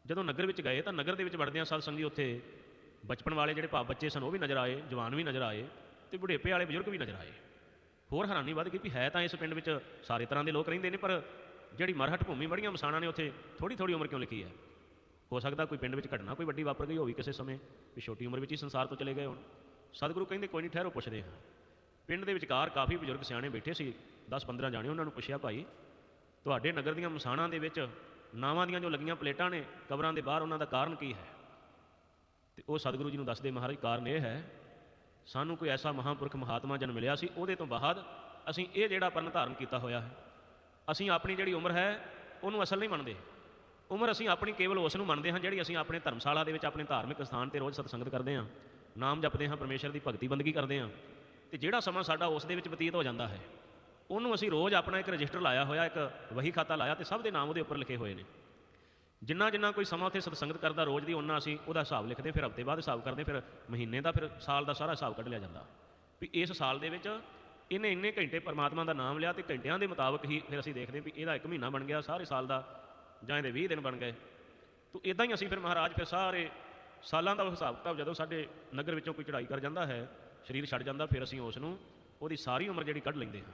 ਜਦੋਂ ਨਗਰ ਵਿੱਚ ਗਏ ਤਾਂ ਨਗਰ ਦੇ ਵਿੱਚ ਵੜਦਿਆਂ ਸਾਧ ਸੰਗੀ ਉੱਥੇ ਬਚਪਨ ਵਾਲੇ ਜਿਹੜੇ ਭਾਵ ਬੱਚੇ ਸਨ, ਉਹ ਵੀ ਨਜ਼ਰ ਆਏ, ਜਵਾਨ ਵੀ ਨਜ਼ਰ ਆਏ ਤੇ ਬੁਢੇਪੇ ਵਾਲੇ ਬਜ਼ੁਰਗ ਵੀ ਨਜ਼ਰ ਆਏ। ਹੋਰ ਹੈਰਾਨੀ ਵੱਧ ਗਈ ਵੀ ਹੈ ਤਾਂ ਇਸ ਪਿੰਡ ਵਿੱਚ ਸਾਰੇ ਤਰ੍ਹਾਂ ਦੇ ਲੋਕ ਰਹਿੰਦੇ ਨੇ, ਪਰ ਜਿਹੜੀ ਮਰਹਟ ਭੂਮੀ ਬੜੀਆਂ ਮਸਾਣਾ ਨੇ ਉੱਥੇ ਥੋੜੀ ਥੋੜੀ ਉਮਰ ਕਿਉਂ ਲਿਖੀ ਹੈ? ਹੋ ਸਕਦਾ ਕੋਈ ਪਿੰਡ ਵਿੱਚ ਘਟਨਾ ਕੋਈ ਵੱਡੀ ਵਾਪਰ ਗਈ ਹੋਵੇ ਕਿਸੇ ਸਮੇਂ, ਵੀ ਛੋਟੀ ਉਮਰ ਵਿੱਚ ਹੀ ਸੰਸਾਰ ਤੋਂ ਚਲੇ ਗਏ ਹੋਣ। ਸਤਿਗੁਰੂ ਕਹਿੰਦੇ, ਕੋਈ ਨਹੀਂ ਠਹਿਰੋ, ਪੁੱਛਦੇ ਹਾਂ। ਪਿੰਡ ਦੇ ਵਿਚਕਾਰ ਕਾਫੀ ਬਜ਼ੁਰਗ ਸਿਆਣੇ ਬੈਠੇ ਸੀ 10-15 ਜਾਣੇ, ਉਹਨਾਂ ਨੂੰ ਪੁੱਛਿਆ, ਭਾਈ, ਤੁਹਾਡੇ ਨਗਰ ਦੀਆਂ ਮਸਾਣਾਂ ਦੇ ਵਿੱਚ ਨਾਵਾਂ ਦੀਆਂ ਜੋ ਲੱਗੀਆਂ ਪਲੇਟਾਂ ਨੇ ਕਬਰਾਂ ਦੇ ਬਾਹਰ, ਉਹਨਾਂ ਦਾ ਕਾਰਨ ਕੀ ਹੈ? ਤੇ ਉਹ ਸਤਿਗੁਰੂ ਜੀ ਨੂੰ ਦੱਸਦੇ, ਮਹਾਰਾਜ, ਕਾਰਨ ਇਹ ਹੈ ਸਾਨੂੰ ਕੋਈ ਐਸਾ ਮਹਾਂਪੁਰਖ ਮਹਾਤਮਾ ਜਨ ਮਿਲਿਆ ਸੀ, ਉਹਦੇ ਤੋਂ ਬਾਅਦ ਅਸੀਂ ਇਹ ਜਿਹੜਾ ਪਰਨ ਧਾਰਨ ਕੀਤਾ ਹੋਇਆ ਹੈ, ਅਸੀਂ ਆਪਣੀ ਜਿਹੜੀ ਉਮਰ ਹੈ, ਉਹਨੂੰ ਅਸਲ ਨਹੀਂ ਮੰਨਦੇ। ਉਮਰ ਅਸੀਂ ਆਪਣੀ ਕੇਵਲ ਉਸ ਨੂੰ ਮੰਨਦੇ ਹਾਂ ਜਿਹੜੀ ਅਸੀਂ ਆਪਣੇ ਧਰਮਸ਼ਾਲਾ ਦੇ ਵਿੱਚ ਆਪਣੇ ਧਾਰਮਿਕ ਸਥਾਨ ਤੇ ਰੋਜ਼ ਸਤਸੰਗਤ ਕਰਦੇ ਹਾਂ, ਨਾਮ ਜਪਦੇ ਹਾਂ, ਪਰਮੇਸ਼ਰ ਦੀ ਭਗਤੀ ਬੰਦਗੀ ਕਰਦੇ ਹਾਂ ਤੇ ਜਿਹੜਾ ਸਮਾਂ ਸਾਡਾ ਉਸ ਦੇ ਵਿੱਚ ਬਤੀਤ ਹੋ ਜਾਂਦਾ ਹੈ, ਉਹਨੂੰ ਅਸੀਂ ਰੋਜ਼ ਆਪਣਾ ਇੱਕ ਰਜਿਸਟਰ ਲਾਇਆ ਹੋਇਆ, ਇੱਕ ਵਹੀ ਖਾਤਾ ਲਾਇਆ ਤੇ ਸਭ ਦੇ ਨਾਮ ਉਹਦੇ ਉੱਪਰ ਲਿਖੇ ਹੋਏ ਨੇ। ਜਿੰਨਾ ਜਿੰਨਾ ਕੋਈ ਸਮਾਂ ਉੱਥੇ ਸਤਸੰਗਤ ਕਰਦਾ ਰੋਜ਼ ਦੀ ਉਹਨਾਂ ਅਸੀਂ ਉਹਦਾ ਹਿਸਾਬ ਲਿਖਦੇ, ਫਿਰ ਹਫ਼ਤੇ ਬਾਅਦ ਹਿਸਾਬ ਕਰਦੇ, ਫਿਰ ਮਹੀਨੇ ਦਾ, ਫਿਰ ਸਾਲ ਦਾ ਸਾਰਾ ਹਿਸਾਬ ਕੱਢ ਲਿਆ ਜਾਂਦਾ। ਵੀ ਇਸ ਸਾਲ ਦੇ ਵਿੱਚ ਇਹਨੇ ਇੰਨੇ ਘੰਟੇ ਪਰਮਾਤਮਾ ਦਾ ਨਾਮ ਲਿਆ ਤੇ ਘੰਟਿਆਂ ਦੇ ਮੁਤਾਬਕ ਹੀ ਫਿਰ ਅਸੀਂ ਦੇਖਦੇ ਵੀ ਇਹਦਾ ਇੱਕ ਮਹੀਨਾ ਬਣ ਗਿਆ, ਸਾਰੇ ਸਾਲ ਦਾ, ਜਾਂ ਇਹਦੇ 20 ਦਿਨ ਬਣ ਗਏ। ਤੋ ਇਦਾਂ ਹੀ ਅਸੀਂ ਫਿਰ ਮਹਾਰਾਜ ਫਿਰ ਸਾਰੇ ਸਾਲਾਂ ਦਾ ਹਿਸਾਬ ਕਿਤਾਬ ਜਦੋਂ ਸਾਡੇ ਨਗਰ ਵਿੱਚੋਂ ਕੋਈ ਚੜ੍ਹਾਈ ਕਰ ਜਾਂਦਾ ਹੈ, ਸਰੀਰ ਛੱਡ ਜਾਂਦਾ, ਫਿਰ ਅਸੀਂ ਉਸ ਨੂੰ ਉਹਦੀ ਸਾਰੀ ਉਮਰ ਜਿਹੜੀ ਕੱਢ ਲੈਂਦੇ ਹਾਂ।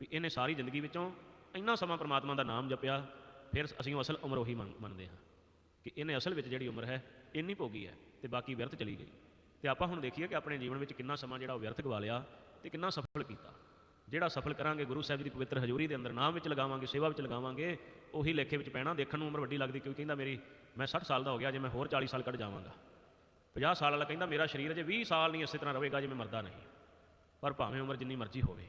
ਵੀ ਇਹਨੇ ਸਾਰੀ ਜ਼ਿੰਦਗੀ ਵਿੱਚੋਂ ਇੰਨਾ ਸਮਾਂ ਪਰਮਾਤਮਾ ਦਾ ਨਾਮ ਜਪਿਆ ਫਿਰ ਅਸੀਂ ਉਹ ਅਸਲ ਉਮਰ ਉਹੀ ਮੰਨ- ਮੰਨਦੇ ਹਾਂ ਕਿ ਇਹਨੇ ਅਸਲ ਵਿੱਚ ਜਿਹੜੀ ਉਮਰ ਹੈ, ਇੰਨੀ ਭੋਗੀ ਹੈ ਤੇ ਬਾਕੀ ਵਿਅਰਥ ਚਲੀ ਗਈ। ਤੇ ਆਪਾਂ ਹੁਣ ਦੇਖੀਏ ਕਿ ਆਪਣੇ ਜੀਵਨ ਵਿੱਚ ਕਿੰਨਾ ਸਮਾਂ ਜਿਹੜਾ ਉਹ ਵਿਅਰਥ ਗਵਾ ਲਿਆ ਤੇ ਕਿੰਨਾ ਸਫਲ ਕੀਤਾ। ਜਿਹੜਾ ਸਫਲ ਕਰਾਂਗੇ, ਗੁਰੂ ਸਾਹਿਬ ਦੀ ਪਵਿੱਤਰ ਹਜ਼ੂਰੀ ਦੇ ਅੰਦਰ ਨਾਮ ਵਿੱਚ ਲਗਾਵਾਂਗੇ, ਸੇਵਾ ਵਿੱਚ ਲਗਾਵਾਂਗੇ, ਉਹੀ ਲੇਖੇ ਵਿੱਚ ਪੈਣਾ, ਦੇਖਣ ਨੂੰ ਉਮਰ ਵੱਡੀ ਲੱਗਦੀ ਕਿਉਂਕਿ ਕਹਿੰਦਾ ਮੇਰੀ, ਮੈਂ 60 ਸਾਲ ਦਾ ਹੋ ਗਿਆ, ਜੇ ਮੈਂ ਹੋਰ 40 ਸਾਲ ਕੱਢ ਜਾਵਾਂਗਾ। 50 ਸਾਲ ਵਾਲਾ ਕਹਿੰਦਾ ਮੇਰਾ ਸਰੀਰ ਅਜੇ 20 ਸਾਲ ਨਹੀਂ ਇਸੇ ਤਰ੍ਹਾਂ ਰਹੇਗਾ ਜੇ ਮੈਂ ਮਰਦਾ ਨਹੀਂ। ਪਰ ਭਾਵੇਂ ਉਮਰ ਜਿੰਨੀ ਮਰਜ਼ੀ ਹੋਵੇ,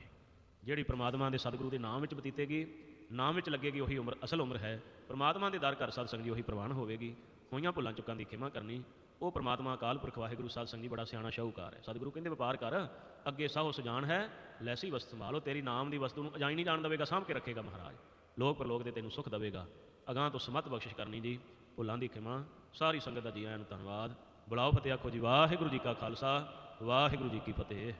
ਜਿਹੜੀ ਪ੍ਰਮਾਤਮਾ ਦੇ ਸਤਿਗੁਰੂ ਦੇ ਨਾਮ ਵਿੱਚ ਬਤੀਤੇਗੀ ਨਾਮ ਵਿੱਚ ਲੱਗੇਗੀ ਉਹੀ ਉਮਰ, ਅਸਲ ਉਮਰ ਹੈ। ਪ੍ਰਮਾਤਮਾ ਦੇ ਦਰ ਘਰ ਸਤ ਸੰਗ ਜੀ ਉਹੀ ਪ੍ਰਵਾਨ ਹੋਵੇਗੀ। ਹੋਈਆਂ ਭੁੱਲਾਂ ਚੁੱਕਾਂ ਦੀ ਖਿਮਾ ਕਰਨੀ। ਉਹ ਪ੍ਰਮਾਤਮਾ ਅਕਾਲ ਪੁਰਖ ਵਾਹਿਗੁਰੂ ਸਤ ਸੰਗ ਜੀ ਬੜਾ ਸਿਆਣਾ ਸ਼ਾਹੂਕਾਰ ਹੈ। ਸਤਿਗੁਰੂ ਕਹਿੰਦੇ, ਵਪਾਰ ਕਰ। ਅੱਗੇ ਸਾਹੋ ਸੁਜਾਨ ਹੈ, ਲੈਸੀ ਵਸਤ ਸੰਭਾਲੋ। ਤੇਰੀ ਨਾਮ ਦੀ ਵਸਤੂ ਨੂੰ ਅਜਾਈ ਨਹੀਂ ਜਾਣ ਦੇਵੇਗਾ, ਸਾਂਭ ਕੇ ਰੱਖੇਗਾ ਮਹਾਰਾਜ। ਲੋਕ ਪਰਲੋਕ ਦੇ ਤੈਨੂੰ ਸੁਖ ਦੇਵੇਗਾ। ਅਗਾਹ ਤੋਂ ਸਮਤ ਬਖਸ਼ਿਸ਼ ਕਰਨੀ ਜੀ। ਭੁੱਲਾਂ ਦੀ ਖਿਮਾ। ਸਾਰੀ ਸੰਗਤ ਦਾ ਜੀ ਆਇਆਂ ਨੂੰ ਧੰਨਵਾਦ। ਬੁਲਾਓ ਫਤਿਹ ਆਖੋ ਜੀ। ਵਾਹਿਗੁਰੂ ਜੀ ਕਾ ਖਾਲਸਾ। ਵਾਹਿਗੁਰੂ ਜੀ ਕੀ ਫਤਿਹ।